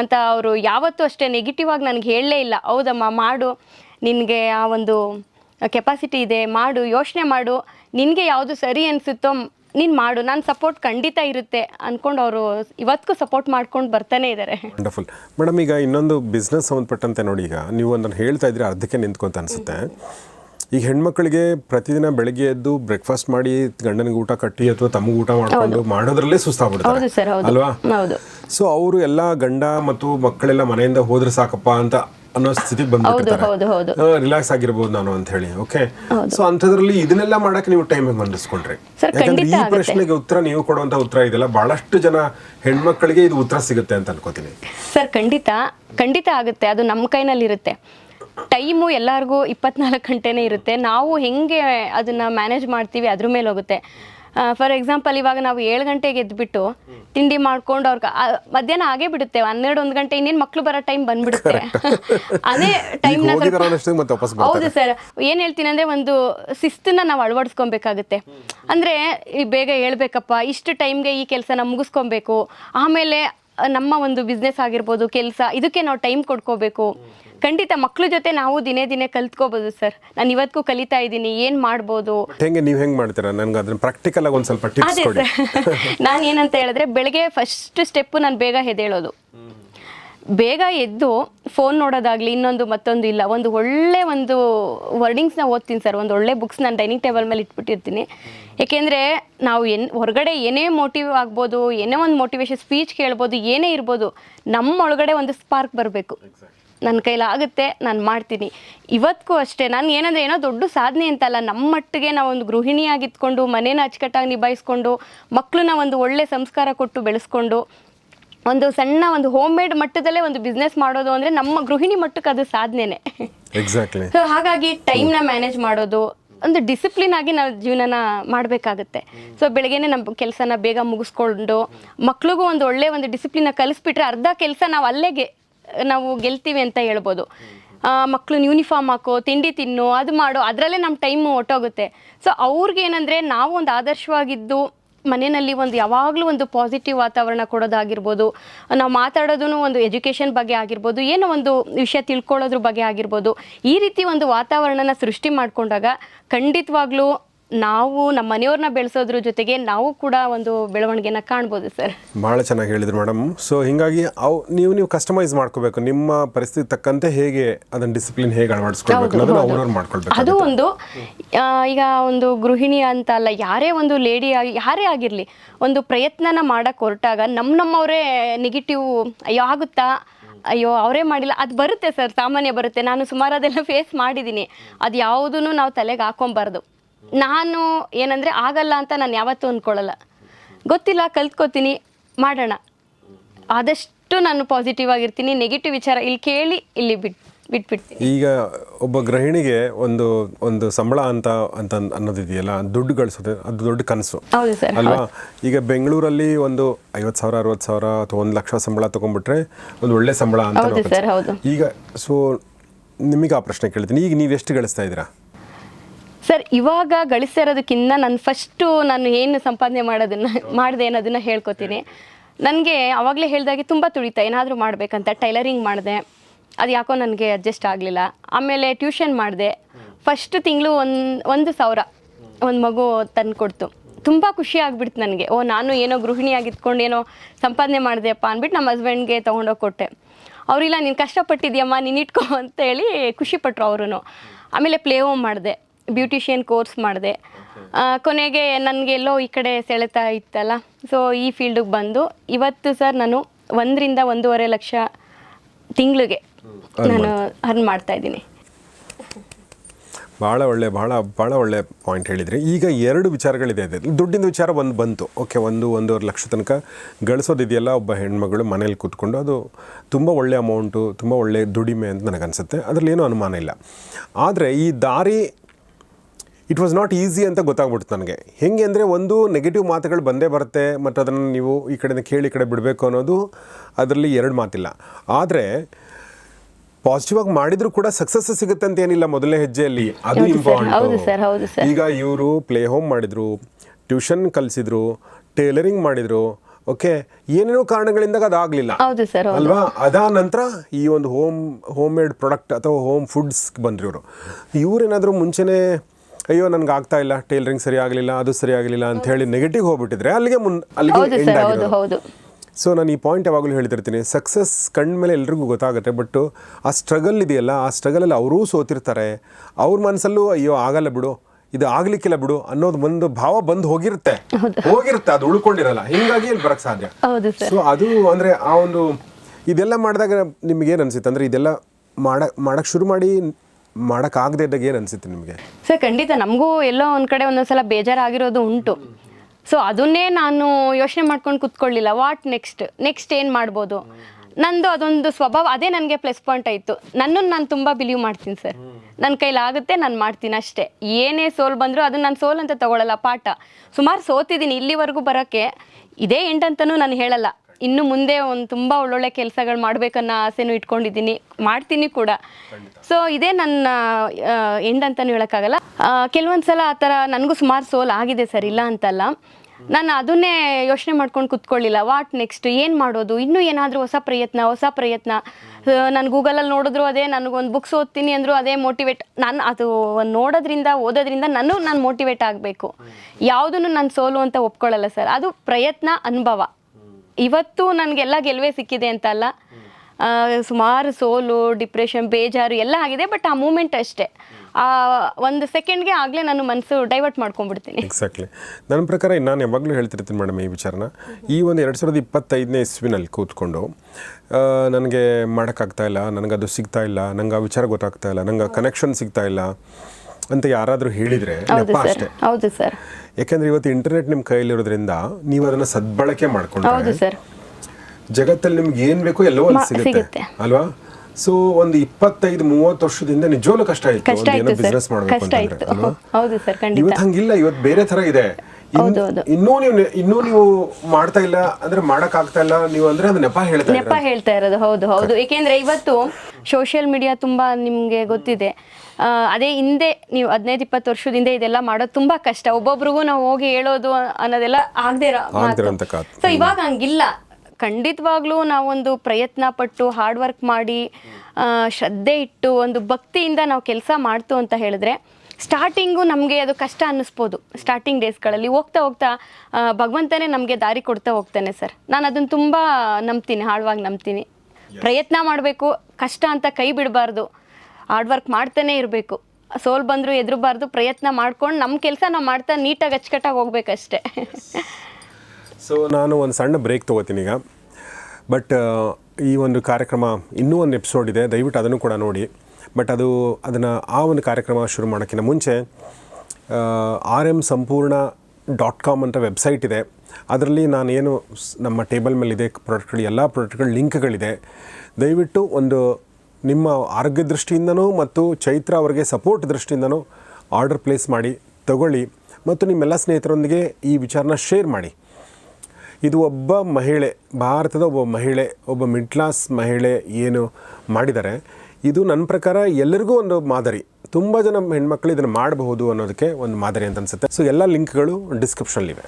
ಅಂತ ಅವರು ಯಾವತ್ತೂ ಅಷ್ಟೇ ನೆಗೆಟಿವ್ ಆಗಿ ನನಗೆ ಹೇಳಲೇ ಇಲ್ಲ. ಹೌದಮ್ಮ ಮಾಡು. ನಿನಗೆ ಆ ಒಂದು ಕೆಪಾಸಿಟಿ ಇದೆ ಮಾಡು ಯೋಚನೆ ಮಾಡು. ನಿನಗೆ ಯಾವುದು ಸರಿ ಅನಿಸುತ್ತೋ ನೀನು ಮಾಡು. ನಾನು ಸಪೋರ್ಟ್ ಖಂಡಿತ ಇರುತ್ತೆ ಅಂದ್ಕೊಂಡು ಅವರು ಇವತ್ತಿಗೂ ಸಪೋರ್ಟ್ ಮಾಡ್ಕೊಂಡು ಬರ್ತಾನೆ ಇದ್ದಾರೆ ವಂಡರ್ಫುಲ್ ಮೇಡಮ್ ಈಗ ಇನ್ನೊಂದು ಬಿಸ್ನೆಸ್ ಸಂಬಂಧಪಟ್ಟಂತೆ ನೋಡಿ ಈಗ ನೀವು ಒಂದನ್ನು ಹೇಳ್ತಾ ಇದ್ರೆ ಅರ್ಧಕ್ಕೆ ನಿಂತ್ಕೊಂತ ಅನಿಸುತ್ತೆ. ಈಗ ಹೆಣ್ಮಕ್ಳಿಗೆ ಪ್ರತಿದಿನ ಬೆಳಗ್ಗೆ ಎದ್ದು ಬ್ರೇಕ್ಫಾಸ್ಟ್ ಮಾಡಿ ಗಂಡನಿಗೆ ಊಟ ಕಟ್ಟಿ ಅಥವಾ ತಮಗೆ ಊಟ ಮಾಡ್ಕೊಂಡು ಮಾಡೋದ್ರಲ್ಲೇ ಹೌದು ಸುಸ್ತಾಗ್ಬಿಡ್ತಾರೆ ಸರ್ ಹೌದು. ಅಲ್ವಾ? ಸೊ ಅವರು ಎಲ್ಲ ಗಂಡ ಮತ್ತು ಮಕ್ಕಳೆಲ್ಲ ಮನೆಯಿಂದ ಹೋದ್ರೆ ಸಾಕಪ್ಪ ಅಂತ ಅನ್ನೋ ಸ್ಥಿತಿ ಹೌದು ಬಂದ್ಬಿಟ್ಟಿರ್ತಾರೆ ಹೌದು. ಹೌದು ರಿಲ್ಯಾಕ್ಸ್ ಆಗಿರ್ಬೋದು ನಾನು ಅಂತ ಹೇಳಿ ಓಕೆ ಸೊ ಅಂಥದ್ರಲ್ಲಿ ಇದನ್ನೆಲ್ಲ ಮಾಡಕ್ಕೆ ನೀವು ಟೈಮ್ ಹೊಂದಿಸ್ಕೊಂಡ್ರಿ? ಯಾಕಂದ್ರೆ ಖಂಡಿತ ಈ. ಪ್ರಶ್ನೆಗೆ ಉತ್ತರ ನೀವು ಕೊಡುವಂತ ಉತ್ತರ ಇದೆಲ್ಲ ಬಹಳಷ್ಟು ಜನ ಹೆಣ್ಮಕ್ಳಿಗೆ ಇದು ಉತ್ತರ ಸಿಗುತ್ತೆ ಅಂತ ಅನ್ಕೋತೀನಿ. ಸರ್ ಖಂಡಿತ ಖಂಡಿತ ಆಗುತ್ತೆ. ಅದು ನಮ್ಮ ಕೈನಲ್ಲಿರುತ್ತೆ. ಟೈಮು ಎಲ್ಲರಿಗೂ ಇಪ್ಪತ್ನಾಲ್ಕು ಗಂಟೆನೇ ಇರುತ್ತೆ. ನಾವು ಹೆಂಗೆ ಅದನ್ನ ಮ್ಯಾನೇಜ್ ಮಾಡ್ತೀವಿ ಅದ್ರ ಮೇಲೆ ಹೋಗುತ್ತೆ. ಫಾರ್ ಎಕ್ಸಾಂಪಲ್ ಇವಾಗ ನಾವು ಏಳು ಗಂಟೆಗೆ ಎದ್ಬಿಟ್ಟು ತಿಂಡಿ ಮಾಡ್ಕೊಂಡು ಅವ್ರಿಗೆ ಮಧ್ಯಾಹ್ನ ಆಗೇ ಬಿಡುತ್ತೆ. ಹನ್ನೆರಡು ಒಂದು ಗಂಟೆ ಇನ್ನೇನು ಮಕ್ಕಳು ಬರೋ ಟೈಮ್ ಬಂದ್ಬಿಡುತ್ತೆ. ಅದೇ ಟೈಮ್ ಹೌದು ಸರ್. ಏನು ಹೇಳ್ತೀನಿ ಅಂದ್ರೆ ಒಂದು ಶಿಸ್ತನ್ನ ನಾವು ಅಳವಡಿಸ್ಕೊಬೇಕಾಗುತ್ತೆ. ಅಂದ್ರೆ ಈ ಬೇಗ ಹೇಳ್ಬೇಕಪ್ಪ ಇಷ್ಟು ಟೈಮ್ಗೆ ಈ ಕೆಲಸನ ಮುಗಿಸ್ಕೊಬೇಕು. ಆಮೇಲೆ ನಮ್ಮ ಒಂದು ಬಿಸ್ನೆಸ್ ಆಗಿರ್ಬೋದು ಕೆಲಸ ಇದಕ್ಕೆ ನಾವು ಟೈಮ್ ಕೊಡ್ಕೋಬೇಕು. ಖಂಡಿತ ಮಕ್ಳ ಜೊತೆ ನಾವು ದಿನೇ ದಿನೇ ಕಲ್ತ್ಕೋಬಹುದು ಸರ್. ನಾನು ಇವತ್ತಿಗೂ ಕಲಿತಾ ಇದ್ದೀನಿ ಏನು ಮಾಡ್ಬೋದು? ಹೆಂಗೆ ನೀವು ಹೆಂಗ್ ಮಾಡ್ತೀರಾ? ನನ್ಗೆ ಅದನ್ನ ಪ್ರಾಕ್ಟಿಕಲ್ ಆಗಿ ಒಂದ್ ಸ್ವಲ್ಪ ಟಿಪ್ಸ್ ಕೊಡಿ. ನಾನು ಏನಂತ ಹೇಳಿದ್ರೆ ಬೆಳಗ್ಗೆ ಫಸ್ಟ್ ಸ್ಟೆಪ್ ನಾನು ಬೇಗ ಎದ್ದೇಳೋದು. ಬೇಗ ಎದ್ದು ಫೋನ್ ನೋಡೋದಾಗ್ಲಿ ಇನ್ನೊಂದು ಮತ್ತೊಂದು ಇಲ್ಲ ಒಂದು ಒಳ್ಳೆ ಒಂದು ವರ್ಡಿಂಗ್ಸ್ನ ಓದ್ತೀನಿ ಸರ್. ಒಂದು ಒಳ್ಳೆ ಬುಕ್ಸ್ ನಾನು ಡೈನಿಂಗ್ ಟೇಬಲ್ ಮೇಲೆ ಇಟ್ಬಿಟ್ಟಿರ್ತೀನಿ. ಏಕೆಂದರೆ ನಾವು ಎನ್ ಹೊರಗಡೆ ಏನೇ ಮೋಟಿವ್ ಆಗ್ಬೋದು ಏನೇ ಒಂದು ಮೋಟಿವೇಶನ್ ಸ್ಪೀಚ್ ಕೇಳ್ಬೋದು ಏನೇ ಇರ್ಬೋದು ನಮ್ಮ ಒಳಗಡೆ ಒಂದು ಸ್ಪಾರ್ಕ್ ಬರಬೇಕು. ನನ್ನ ಕೈಲಾಗುತ್ತೆ ನಾನು ಮಾಡ್ತೀನಿ. ಇವತ್ತಿಗೂ ಅಷ್ಟೇ ನಾನು ಏನಂದರೆ ಏನೋ ದೊಡ್ಡ ಸಾಧನೆ ಅಂತಲ್ಲ ನಮ್ಮ ಮಟ್ಟಿಗೆ ನಾವು ಒಂದು ಗೃಹಿಣಿಯಾಗಿದ್ಕೊಂಡು ಮನೇನ ಅಚ್ಚುಕಟ್ಟಾಗಿ ನಿಭಾಯಿಸ್ಕೊಂಡು ಮಕ್ಕಳನ್ನ ಒಂದು ಒಳ್ಳೆ ಸಂಸ್ಕಾರ ಕೊಟ್ಟು ಬೆಳೆಸ್ಕೊಂಡು ಒಂದು ಸಣ್ಣ ಒಂದು ಹೋಮ್ ಮೇಡ್ ಮಟ್ಟದಲ್ಲೇ ಒಂದು ಬಿಸ್ನೆಸ್ ಮಾಡೋದು ಅಂದರೆ ನಮ್ಮ ಗೃಹಿಣಿ ಮಟ್ಟಕ್ಕೆ ಅದು ಸಾಧನೆನೇ. ಎಕ್ಸಾಕ್ಟ್ಲಿ ಸೊ ಹಾಗಾಗಿ ಟೈಮ್ನ ಮ್ಯಾನೇಜ್ ಮಾಡೋದು ಒಂದು ಡಿಸಿಪ್ಲಿನ್ ಆಗಿ ನಾವು ಜೀವನನ ಮಾಡಬೇಕಾಗುತ್ತೆ. ಸೊ ಬೆಳಗ್ಗೆನೇ ನಮ್ಮ ಕೆಲಸನ ಬೇಗ ಮುಗಿಸ್ಕೊಂಡು ಮಕ್ಳಿಗೂ ಒಂದು ಒಳ್ಳೆ ಒಂದು ಡಿಸಿಪ್ಲಿನ ಕಲಿಸ್ಬಿಟ್ರೆ ಅರ್ಧ ಕೆಲಸ ನಾವು ಅಲ್ಲೇ ಗೆ ನಾವು ಗೆಲ್ತೀವಿ ಅಂತ ಹೇಳ್ಬೋದು. ಮಕ್ಳನ್ನ ಯೂನಿಫಾರ್ಮ್ ಹಾಕೋ, ತಿಂಡಿ ತಿನ್ನು, ಅದು ಮಾಡೋ, ಅದರಲ್ಲೇ ನಮ್ಮ ಟೈಮು ಹೊಟ್ಟೋಗುತ್ತೆ ಸೊ ಅವ್ರಿಗೇನಂದರೆ ನಾವು ಒಂದು ಆದರ್ಶವಾಗಿದ್ದು ಮನೆಯಲ್ಲಿ ಒಂದು ಯಾವಾಗಲೂ ಒಂದು ಪಾಸಿಟಿವ್ ವಾತಾವರಣ ಕೊಡೋದಾಗಿರ್ಬೋದು, ನಾವು ಮಾತಾಡೋದೂ ಒಂದು ಎಜುಕೇಷನ್ ಬಗ್ಗೆ ಆಗಿರ್ಬೋದು, ಏನೋ ಒಂದು ವಿಷಯ ತಿಳ್ಕೊಳ್ಳೋದ್ರ ಬಗ್ಗೆ ಆಗಿರ್ಬೋದು, ಈ ರೀತಿ ಒಂದು ವಾತಾವರಣನ ಸೃಷ್ಟಿ ಮಾಡಿಕೊಂಡಾಗ ಖಂಡಿತವಾಗ್ಲೂ ನಾವು ನಮ್ಮ ಮನೆಯವ್ರನ್ನ ಬೆಳೆಸೋದ್ರ ಜೊತೆಗೆ ನಾವು ಕೂಡ ಒಂದು ಬೆಳವಣಿಗೆನ ಕಾಣ್ಬೋದು ಸರ್. ಭಾಳ ಚೆನ್ನಾಗಿ ಹೇಳಿದ್ರು ಮೇಡಮ್ ಸೊ ಹಿಂಗಾಗಿ ಅವು ನೀವು ನೀವು ಕಸ್ಟಮೈಸ್ ಮಾಡ್ಕೋಬೇಕು. ನಿಮ್ಮ ಪರಿಸ್ಥಿತಿ ತಕ್ಕಂತೆ ಹೇಗೆ ಅದನ್ನ ಡಿಸಿಪ್ಲಿನ್ ಹೇಗೆ ಅಳವಡಿಸ್ಕೊಳ್ಬೇಕು ಅನ್ನೋದನ್ನ ಅವ್ರವ್ರು ಮಾಡ್ಕೊಳ್ಬೇಕು ಅದು ಒಂದು ಆ, ಈಗ ಒಂದು ಗೃಹಿಣಿ ಅಂತ ಅಲ್ಲ ಯಾರೇ ಒಂದು ಲೇಡಿ ಆಗಿ ಯಾರೇ ಆಗಿರಲಿ ಒಂದು ಪ್ರಯತ್ನನ ಮಾಡಕ್ಕೆ ಹೊರಟಾಗ ನಮ್ಮ ನಮ್ಮವರೇ ನೆಗೆಟಿವ್ ಅಯ್ಯೋ ಆಗುತ್ತಾ? ಅಯ್ಯೋ ಅವರೇ ಮಾಡಿಲ್ಲ. ಅದು ಬರುತ್ತೆ ಸರ್ ಸಾಮಾನ್ಯ ಬರುತ್ತೆ. ನಾನು ಸುಮಾರು ಅದೆಲ್ಲ ಫೇಸ್ ಮಾಡಿದ್ದೀನಿ. ಅದು ಯಾವುದೂ ನಾವು ತಲೆಗೆ ಹಾಕೊಬಾರ್ದು. ನಾನು ಏನಂದರೆ ಆಗಲ್ಲ ಅಂತ ನಾನು ಯಾವತ್ತೂ ಅಂದ್ಕೊಳ್ಳಲ್ಲ ಗೊತ್ತಿಲ್ಲ ಕಲ್ತ್ಕೋತೀನಿ ಮಾಡೋಣ. ಆದಷ್ಟು ನಾನು ಪಾಸಿಟಿವ್ ಆಗಿರ್ತೀನಿ ನೆಗೆಟಿವ್ ವಿಚಾರ ಇಲ್ಲಿ ಕೇಳಿ ಇಲ್ಲಿ ಬಿಟ್ ಬಿಟ್ಬಿಡ್ತೀನಿ. ಈಗ ಒಬ್ಬ ಗೃಹಿಣಿಗೆ ಒಂದು ಒಂದು ಸಂಬಳ ಅಂತ ಅಂತ ಅನ್ನೋದಿದೆಯಲ್ಲ ದುಡ್ಡು ಗಳಿಸೋದು ಅದು ದೊಡ್ಡ ಕನಸು. ಅಲ್ವಾ? ಈಗ ಬೆಂಗಳೂರಲ್ಲಿ ಒಂದು ಐವತ್ತು ಸಾವಿರ ಅರವತ್ತು ಸಾವಿರ ಅಥವಾ ಒಂದು ಲಕ್ಷ ಸಂಬಳ ತೊಗೊಂಡ್ಬಿಟ್ರೆ ಒಂದು ಒಳ್ಳೆ ಸಂಬಳ ಅಂತ ಈಗ ಸೊ ನಿಮಗೆ ಆ ಪ್ರಶ್ನೆ ಕೇಳ್ತೀನಿ. ಈಗ ನೀವು ಎಷ್ಟು ಗಳಿಸ್ತಾ ಇದ್ದೀರಾ? ಸರ್, ಇವಾಗ ಗಳಿಸ್ತಾ ಇರೋದಕ್ಕಿಂತ ನಾನು ಫಸ್ಟು ನಾನು ಏನು ಸಂಪಾದನೆ ಮಾಡೋದನ್ನ, ಮಾಡಿದೆ ಅನ್ನೋದನ್ನ ಹೇಳ್ಕೊತೀನಿ. ನನಗೆ ಅವಾಗಲೇ ಹೇಳಿದಾಗೆ ತುಂಬ ತುಳಿತ, ಏನಾದರೂ ಮಾಡಬೇಕಂತ ಟೈಲರಿಂಗ್ ಮಾಡಿದೆ. ಅದು ಯಾಕೋ ನನಗೆ ಅಡ್ಜಸ್ಟ್ ಆಗಲಿಲ್ಲ. ಆಮೇಲೆ ಟ್ಯೂಷನ್ ಮಾಡಿದೆ. ಫಸ್ಟ್ ತಿಂಗಳು ಒಂದು ಒಂದು ಸಾವಿರ ಒಂದು ಮಗು ತಂದು ಕೊಡ್ತು ತುಂಬ ಖುಷಿ ಆಗ್ಬಿಡ್ತು ನನಗೆ. ಓ, ನಾನು ಏನೋ ಗೃಹಿಣಿಯಾಗಿ ಇದ್ಕೊಂಡು ಏನೋ ಸಂಪಾದನೆ ಮಾಡಿದೆಯಪ್ಪ ಅಂದ್ಬಿಟ್ಟು ನಮ್ಮ ಹಸ್ಬೆಂಡ್ಗೆ ತೊಗೊಂಡೋಗಿ ಕೊಟ್ಟೆ. ಅವರಿಲ್ಲ, ನೀನು ಕಷ್ಟಪಟ್ಟಿದ್ಯಮ್ಮ, ನೀನು ಇಟ್ಕೋ ಅಂತೇಳಿ ಖುಷಿಪಟ್ಟರು ಅವರು ಆಮೇಲೆ ಪ್ಲೇ ಹೋಮ್ ಮಾಡಿದೆ. ಬ್ಯೂಟಿಷಿಯನ್ ಕೋರ್ಸ್ ಮಾಡಿದೆ. ಕೊನೆಗೆ ನನಗೆ ಎಲ್ಲೋ ಈ ಕಡೆ ಸೆಳೆತ ಇತ್ತಲ್ಲ. ಸೊ ಈ ಫೀಲ್ಡಿಗೆ ಬಂದು ಇವತ್ತು ಸರ್ ನಾನು ಒಂದರಿಂದ ಒಂದೂವರೆ ಲಕ್ಷ ತಿಂಗಳಿಗೆ ನಾನು ಅರ್ನ್ ಮಾಡ್ತಾ ಇದ್ದೀನಿ. ಭಾಳ ಒಳ್ಳೆ ಭಾಳ ಭಾಳ ಒಳ್ಳೆ ಪಾಯಿಂಟ್ ಹೇಳಿದ್ರಿ. ಈಗ ಎರಡು ವಿಚಾರಗಳಿದೆ. ಇದೆ ದುಡ್ಡಿನ ವಿಚಾರ ಒಂದು ಬಂತು. ಓಕೆ ಒಂದು ಒಂದೂವರೆ ಲಕ್ಷ ತನಕ ಗಳಿಸೋದಿದೆಯಲ್ಲ ಒಬ್ಬ ಹೆಣ್ಮಗಳು ಮನೇಲಿ ಕೂತ್ಕೊಂಡು. ಅದು ತುಂಬ ಒಳ್ಳೆ ಅಮೌಂಟು ತುಂಬ ಒಳ್ಳೆ ದುಡಿಮೆ ಅಂತ ನನಗನ್ಸುತ್ತೆ. ಅದರಲ್ಲಿ ಏನೂ ಅನುಮಾನ ಇಲ್ಲ. ಆದರೆ ಈ ದಾರಿ ಇಟ್ ವಾಸ್ ನಾಟ್ ಈಸಿ ಅಂತ ಗೊತ್ತಾಗ್ಬಿಡ್ತು ನನಗೆ. ಹೆಂಗೆ ಅಂದರೆ ಒಂದು ನೆಗೆಟಿವ್ ಮಾತುಗಳು ಬಂದೇ ಬರುತ್ತೆ ಮತ್ತು ಅದನ್ನು ನೀವು ಈ ಕಡೆಯಿಂದ ಕೇಳಿ ಈ ಕಡೆ ಬಿಡಬೇಕು ಅನ್ನೋದು ಅದರಲ್ಲಿ ಎರಡು ಮಾತಿಲ್ಲ. ಆದರೆ ಪಾಸಿಟಿವ್ ಆಗಿ ಮಾಡಿದ್ರು ಕೂಡ ಸಕ್ಸಸ್ ಸಿಗುತ್ತೆ ಅಂತ ಏನಿಲ್ಲ ಮೊದಲನೇ ಹೆಜ್ಜೆಯಲ್ಲಿ. ಅದು ಇಂಪಾರ್ಟೆಂಟ್ ಈಗ ಇವರು ಪ್ಲೇ ಹೋಮ್ ಮಾಡಿದ್ರು ಟ್ಯೂಷನ್ ಕಲಿಸಿದ್ರು ಟೇಲರಿಂಗ್ ಮಾಡಿದ್ರು ಓಕೆ ಏನೇನೋ ಕಾರಣಗಳಿಂದ ಅದಾಗಲಿಲ್ಲ. ಅಲ್ವಾ? ಅದಾದ ನಂತರ ಈ ಒಂದು ಹೋಮ್ ಹೋಮ್ ಮೇಡ್ ಪ್ರಾಡಕ್ಟ್ ಅಥವಾ ಹೋಮ್ ಫುಡ್ಸ್ ಬಂದ್ರು ಇವರು. ಇವ್ರೇನಾದರೂ ಮುಂಚೆನೇ ಅಯ್ಯೋ ನನಗೆ ಆಗ್ತಾ ಇಲ್ಲ ಟೈಲರಿಂಗ್ ಸರಿ ಆಗಲಿಲ್ಲ ಅದು ಸರಿ ಆಗಲಿಲ್ಲ ಅಂತ ಹೇಳಿ ನೆಗೆಟಿವ್ ಹೋಗ್ಬಿಟ್ಟಿದ್ರೆ ಅಲ್ಲಿಗೆ ಮುನ್ ಅಲ್ಲಿಗೆ ಹೌದು ಎಂಡ್ ಸರ್ ಹೌದು ಆಗಿರೋದು. ಹೌದು ಸೊ ನಾನು ಈ ಪಾಯಿಂಟ್ ಯಾವಾಗಲೂ ಹೇಳ್ತಿರ್ತೀನಿ. ಸಕ್ಸಸ್ ಮೇಲೆ ಎಲ್ರಿಗೂ ಗೊತ್ತಾಗುತ್ತೆ ಬಟ್ ಆ ಸ್ಟ್ರಗಲ್ ಇದೆಯಲ್ಲ ಆ ಸ್ಟ್ರಗಲಲ್ಲಿ ಅವರೂ ಸೋತಿರ್ತಾರೆ. ಅವ್ರ ಮನಸ್ಸಲ್ಲೂ ಅಯ್ಯೋ ಆಗಲ್ಲ ಬಿಡು ಇದು ಆಗ್ಲಿಕ್ಕಿಲ್ಲ ಬಿಡು ಅನ್ನೋದು ಒಂದು ಭಾವ ಬಂದು ಹೋಗಿರುತ್ತೆ. ಹೋಗಿರುತ್ತೆ ಅದು ಉಳ್ಕೊಂಡಿರಲ್ಲ. ಹಿಂಗಾಗಿ ಇಲ್ಲಿ ಬರಕ್ ಸಾಧ್ಯ. ಹೌದು ಸರ್. ಸೊ ಅದು ಅಂದ್ರೆ ಆ ಒಂದು ಇದೆಲ್ಲ ಮಾಡಿದಾಗ ನಿಮ್ಗೇನು ಅನ್ಸುತ್ತೆ? ಅಂದ್ರೆ ಇದೆಲ್ಲ ಮಾಡ ಮಾಡಕ್ ಶುರು ಮಾಡಿ ಮಾಡೋಕ್ಕಾಗದೇ ಇದ್ದಾಗ ಏನು ಅನಿಸುತ್ತೆ ನಿಮಗೆ? ಸರ್, ಖಂಡಿತ ನಮಗೂ ಎಲ್ಲೋ ಒಂದು ಕಡೆ ಒಂದೊಂದ್ಸಲ ಬೇಜಾರಾಗಿರೋದು ಉಂಟು. ಸೊ ಅದನ್ನೇ ನಾನು ಯೋಚನೆ ಮಾಡ್ಕೊಂಡು ಕೂತ್ಕೊಳ್ಳಿಲ್ಲ. ವಾಟ್ ನೆಕ್ಸ್ಟ್ ನೆಕ್ಸ್ಟ್ ಏನು ಮಾಡ್ಬೋದು? ನಂದು ಅದೊಂದು ಸ್ವಭಾವ, ಅದೇ ನನಗೆ ಪ್ಲಸ್ ಪಾಯಿಂಟ್ ಆಯಿತು. ನನ್ನನ್ನು ನಾನು ತುಂಬ ಬಿಲೀವ್ ಮಾಡ್ತೀನಿ ಸರ್. ನನ್ನ ಕೈಲಾಗುತ್ತೆ ನಾನು ಮಾಡ್ತೀನಿ ಅಷ್ಟೇ. ಏನೇ ಸೋಲ್ ಬಂದರೂ ಅದನ್ನು ನಾನು ಸೋಲ್ ಅಂತ ತಗೊಳ್ಳಲ್ಲ ಪಾಠ. ಸುಮಾರು ಸೋತಿದ್ದೀನಿ ಇಲ್ಲಿವರೆಗೂ ಬರೋಕ್ಕೆ ಇದೇ ಎಂಟಂತನೂ ನಾನು ಹೇಳಲ್ಲ. ಇನ್ನು ಮುಂದೆ ಒಂದು ತುಂಬ ಒಳ್ಳೊಳ್ಳೆ ಕೆಲಸಗಳು ಮಾಡ್ಬೇಕನ್ನೋ ಆಸೆನೂ ಇಟ್ಕೊಂಡಿದ್ದೀನಿ. ಮಾಡ್ತೀನಿ ಕೂಡ. ಸೊ ಇದೇ ನನ್ನ ಎಂಡ್ ಅಂತಲೂ ಹೇಳೋಕ್ಕಾಗಲ್ಲ. ಕೆಲವೊಂದು ಸಲ ಆ ಥರ ನನಗೂ ಸುಮಾರು ಸೋಲ್ ಆಗಿದೆ ಸರ್ ಇಲ್ಲ ಅಂತಲ್ಲ. ನಾನು ಅದನ್ನೇ ಯೋಚನೆ ಮಾಡ್ಕೊಂಡು ಕುತ್ಕೊಳ್ಳಿಲ್ಲ. ವಾಟ್ ನೆಕ್ಸ್ಟ್ ಏನು ಮಾಡೋದು? ಇನ್ನೂ ಏನಾದರೂ ಹೊಸ ಪ್ರಯತ್ನ ಹೊಸ ಪ್ರಯತ್ನ. ನಾನು ಗೂಗಲಲ್ಲಿ ನೋಡಿದ್ರು ಅದೇ ನನಗೊಂದು ಬುಕ್ಸ್ ಓದ್ತೀನಿ ಅಂದರೂ ಅದೇ ಮೋಟಿವೇಟ್ ನಾನು ಅದು ನೋಡೋದ್ರಿಂದ ಓದೋದ್ರಿಂದ ನಾನು ನಾನು ಮೋಟಿವೇಟ್ ಆಗಬೇಕು. ಯಾವುದನ್ನು ನಾನು ಸೋಲು ಅಂತ ಒಪ್ಕೊಳ್ಳಲ್ಲ ಸರ್. ಅದು ಪ್ರಯತ್ನ ಅನುಭವ. ಇವತ್ತು ನನಗೆಲ್ಲ ಗೆಲುವೆ ಸಿಕ್ಕಿದೆ ಅಂತ ಅಲ್ಲ. ಆ, ಸುಮಾರು ಸೋಲು ಡಿಪ್ರೆಷನ್ ಬೇಜಾರು ಎಲ್ಲ ಆಗಿದೆ ಬಟ್ ಆ ಮೂಮೆಂಟ್ ಅಷ್ಟೇ. ಆ ಒಂದು ಸೆಕೆಂಡ್ಗೆ ಆಗಲೇ ನಾನು ಮನಸ್ಸು ಡೈವರ್ಟ್ ಮಾಡ್ಕೊಂಡ್ಬಿಡ್ತೀನಿ. ಎಕ್ಸಾಕ್ಟ್ಲಿ ನನ್ನ ಪ್ರಕಾರ ನಾನು ಯಾವಾಗಲೂ ಹೇಳ್ತಿರ್ತೀನಿ ಮೇಡಮ್ ಈ ವಿಚಾರನ. ಈ ಒಂದು ಎರಡು ಸಾವಿರದ ಇಪ್ಪತ್ತೈದನೇ ಇಸ್ವಿನಲ್ಲಿ ಕೂತ್ಕೊಂಡು ನನಗೆ ಮಾಡೋಕ್ಕಾಗ್ತಾ ಇಲ್ಲ ಅದು ಸಿಗ್ತಾ ಇಲ್ಲ ನಂಗೆ ಆ ವಿಚಾರ ಗೊತ್ತಾಗ್ತಾ ಇಲ್ಲ ನಂಗೆ ಕನೆಕ್ಷನ್ ಸಿಗ್ತಾ ಇಲ್ಲ ಅಂತ ಯಾರಾದರೂ ಹೇಳಿದರೆ ಅಷ್ಟೇ. ಹೌದು ಸರ್ ಯಾಕಂದ್ರೆ ಇವತ್ತು ಇಂಟರ್ನೆಟ್ ನಿಮ್ಮ ಕೈಯಲ್ಲಿರೋದ್ರಿಂದ ನೀವು ಅದನ್ನ ಸದ್ಬಳಕೆ ಮಾಡ್ಕೊಂಡು ಮಾಡ್ಕೊಂಡ್ರೆ ಸರ್. ಜಗತ್ತಲ್ಲಿ ನಿಮ್ಗೆ ಏನು ಬೇಕೋ ಎಲ್ಲವೂ ಅಲ್ಲಿ ಸಿಗುತ್ತೆ. ಅಲ್ವಾ? ಸೊ ಒಂದು ಇಪ್ಪತ್ತೈದು ಮೂವತ್ತು ವರ್ಷದಿಂದ ನಿಜವಾಗ್ಲೂ ಕಷ್ಟ ಆಯ್ತು. ಒಂದು ಏನೋ ಬಿಸ್ನೆಸ್ ಮಾಡಬೇಕು ಅಂತಂದ್ರೆ ಇವತ್ತು ಹಂಗಿಲ್ಲ ಇವತ್ತು ಬೇರೆ ತರ ಇದೆ. ಇನ್ನೂ ನೀವು ಇನ್ನೂ ನೀವು ಮಾಡ್ತಾ ಇಲ್ಲ ಅಂದ್ರೆ ಮಾಡಕ್ ಆಗ್ತಾ ಇಲ್ಲ ನೀವು ಅಂದ್ರೆ ಅದು ನೆಪ ಹೇಳ್ತಾ ನೆಪ ಹೇಳ್ತಾ ಇರೋದು. ಹೌದು ಹೌದು. ಏಕೆಂದ್ರೆ ಇವತ್ತು ಸೋಷಿಯಲ್ ಮೀಡಿಯಾ ತುಂಬಾ ನಿಮ್ಗೆ ಗೊತ್ತಿದೆ. ಅದೇ ಹಿಂದೆ ನೀವು ಹದಿನೈದು ಇಪ್ಪತ್ತು ವರ್ಷದಿಂದ ಇದೆಲ್ಲ ಮಾಡೋದು ತುಂಬಾ ಕಷ್ಟ. ಒಬ್ಬೊಬ್ರಿಗೂ ನಾವು ಹೋಗಿ ಹೇಳೋದು ಅನ್ನೋದೆಲ್ಲ ಆಗದೆ ಇರೋ ಮಾತು. ಸೊ ಇವಾಗ ಹಂಗಿಲ್ಲ. ಖಂಡಿತವಾಗ್ಲೂ ನಾವೊಂದು ಪ್ರಯತ್ನ ಪಟ್ಟು ಹಾರ್ಡ್ ವರ್ಕ್ ಮಾಡಿ ಶ್ರದ್ಧೆ ಇಟ್ಟು ಒಂದು ಭಕ್ತಿಯಿಂದ ನಾವು ಕೆಲಸ ಮಾಡ್ತು ಅಂತ ಹೇಳಿದ್ರೆ ಸ್ಟಾರ್ಟಿಂಗು ನಮಗೆ ಅದು ಕಷ್ಟ ಅನ್ನಿಸ್ಬೋದು. ಸ್ಟಾರ್ಟಿಂಗ್ ಡೇಸ್ಗಳಲ್ಲಿ ಹೋಗ್ತಾ ಹೋಗ್ತಾ ಭಗವಂತನೇ ನಮಗೆ ದಾರಿ ಕೊಡ್ತಾ ಹೋಗ್ತಾನೆ ಸರ್. ನಾನು ಅದನ್ನು ತುಂಬ ನಂಬ್ತೀನಿ ಹಾಳ್ವಾಗಿ ನಂಬ್ತೀನಿ. ಪ್ರಯತ್ನ ಮಾಡಬೇಕು ಕಷ್ಟ ಅಂತ ಕೈ ಬಿಡಬಾರ್ದು. ಹಾರ್ಡ್ ವರ್ಕ್ ಮಾಡ್ತಾನೆ ಇರಬೇಕು. ಸೋಲ್ ಬಂದರೂ ಎದುರಬಾರ್ದು, ಪ್ರಯತ್ನ ಮಾಡ್ಕೊಂಡು ನಮ್ಮ ಕೆಲಸ ನಾವು ಮಾಡ್ತಾ ನೀಟಾಗಿ ಅಚ್ಚುಕಟ್ಟಾಗಿ ಹೋಗ್ಬೇಕಷ್ಟೇ. ಸೊ ನಾನು ಒಂದು ಸಣ್ಣ ಬ್ರೇಕ್ ತೊಗೋತೀನಿ ಈಗ. ಬಟ್ ಈ ಒಂದು ಕಾರ್ಯಕ್ರಮ ಇನ್ನೂ ಒಂದು ಎಪಿಸೋಡ್ ಇದೆ. ದಯವಿಟ್ಟು ಅದನ್ನು ಕೂಡ ನೋಡಿ. ಬಟ್ ಅದು, ಅದನ್ನು ಆ ಒಂದು ಕಾರ್ಯಕ್ರಮ ಶುರು ಮಾಡೋಕ್ಕಿಂತ ಮುಂಚೆ R M Sampoorna dot com ಅಂತ ವೆಬ್ಸೈಟ್ ಇದೆ. ಅದರಲ್ಲಿ ನಾನೇನು ನಮ್ಮ ಟೇಬಲ್ ಮೇಲಿದೆ ಪ್ರಾಡಕ್ಟ್ಗಳು ಎಲ್ಲ ಪ್ರಾಡಕ್ಟ್ಗಳ ಲಿಂಕ್ಗಳಿದೆ ದಯವಿಟ್ಟು ಒಂದು ನಿಮ್ಮ ಆರೋಗ್ಯ ದೃಷ್ಟಿಯಿಂದನೂ ಮತ್ತು ಚೈತ್ರ ಅವರಿಗೆ ಸಪೋರ್ಟ್ ದೃಷ್ಟಿಯಿಂದನೂ ಆರ್ಡರ್ ಪ್ಲೇಸ್ ಮಾಡಿ, ತಗೊಳ್ಳಿ ಮತ್ತು ನಿಮ್ಮೆಲ್ಲ ಸ್ನೇಹಿತರೊಂದಿಗೆ ಈ ವಿಚಾರನ ಶೇರ್ ಮಾಡಿ. ಇದು ಒಬ್ಬ ಮಹಿಳೆ, ಭಾರತದ ಒಬ್ಬ ಮಹಿಳೆ, ಒಬ್ಬ ಮಿಡ್ ಕ್ಲಾಸ್ ಮಹಿಳೆ ಏನು ಮಾಡಿದ್ದಾರೆ ಇದು ನನ್ನ ಪ್ರಕಾರ ಎಲ್ಲರಿಗೂ ಒಂದು ಮಾದರಿ. ತುಂಬ ಜನ ಹೆಣ್ಮಕ್ಳು ಇದನ್ನು ಮಾಡಬಹುದು ಅನ್ನೋದಕ್ಕೆ ಒಂದು ಮಾದರಿ ಅಂತ ಅನಿಸುತ್ತೆ. ಸೊ ಎಲ್ಲ ಲಿಂಕ್ಗಳು ಡಿಸ್ಕ್ರಿಪ್ಷನ್ಲಿವೆ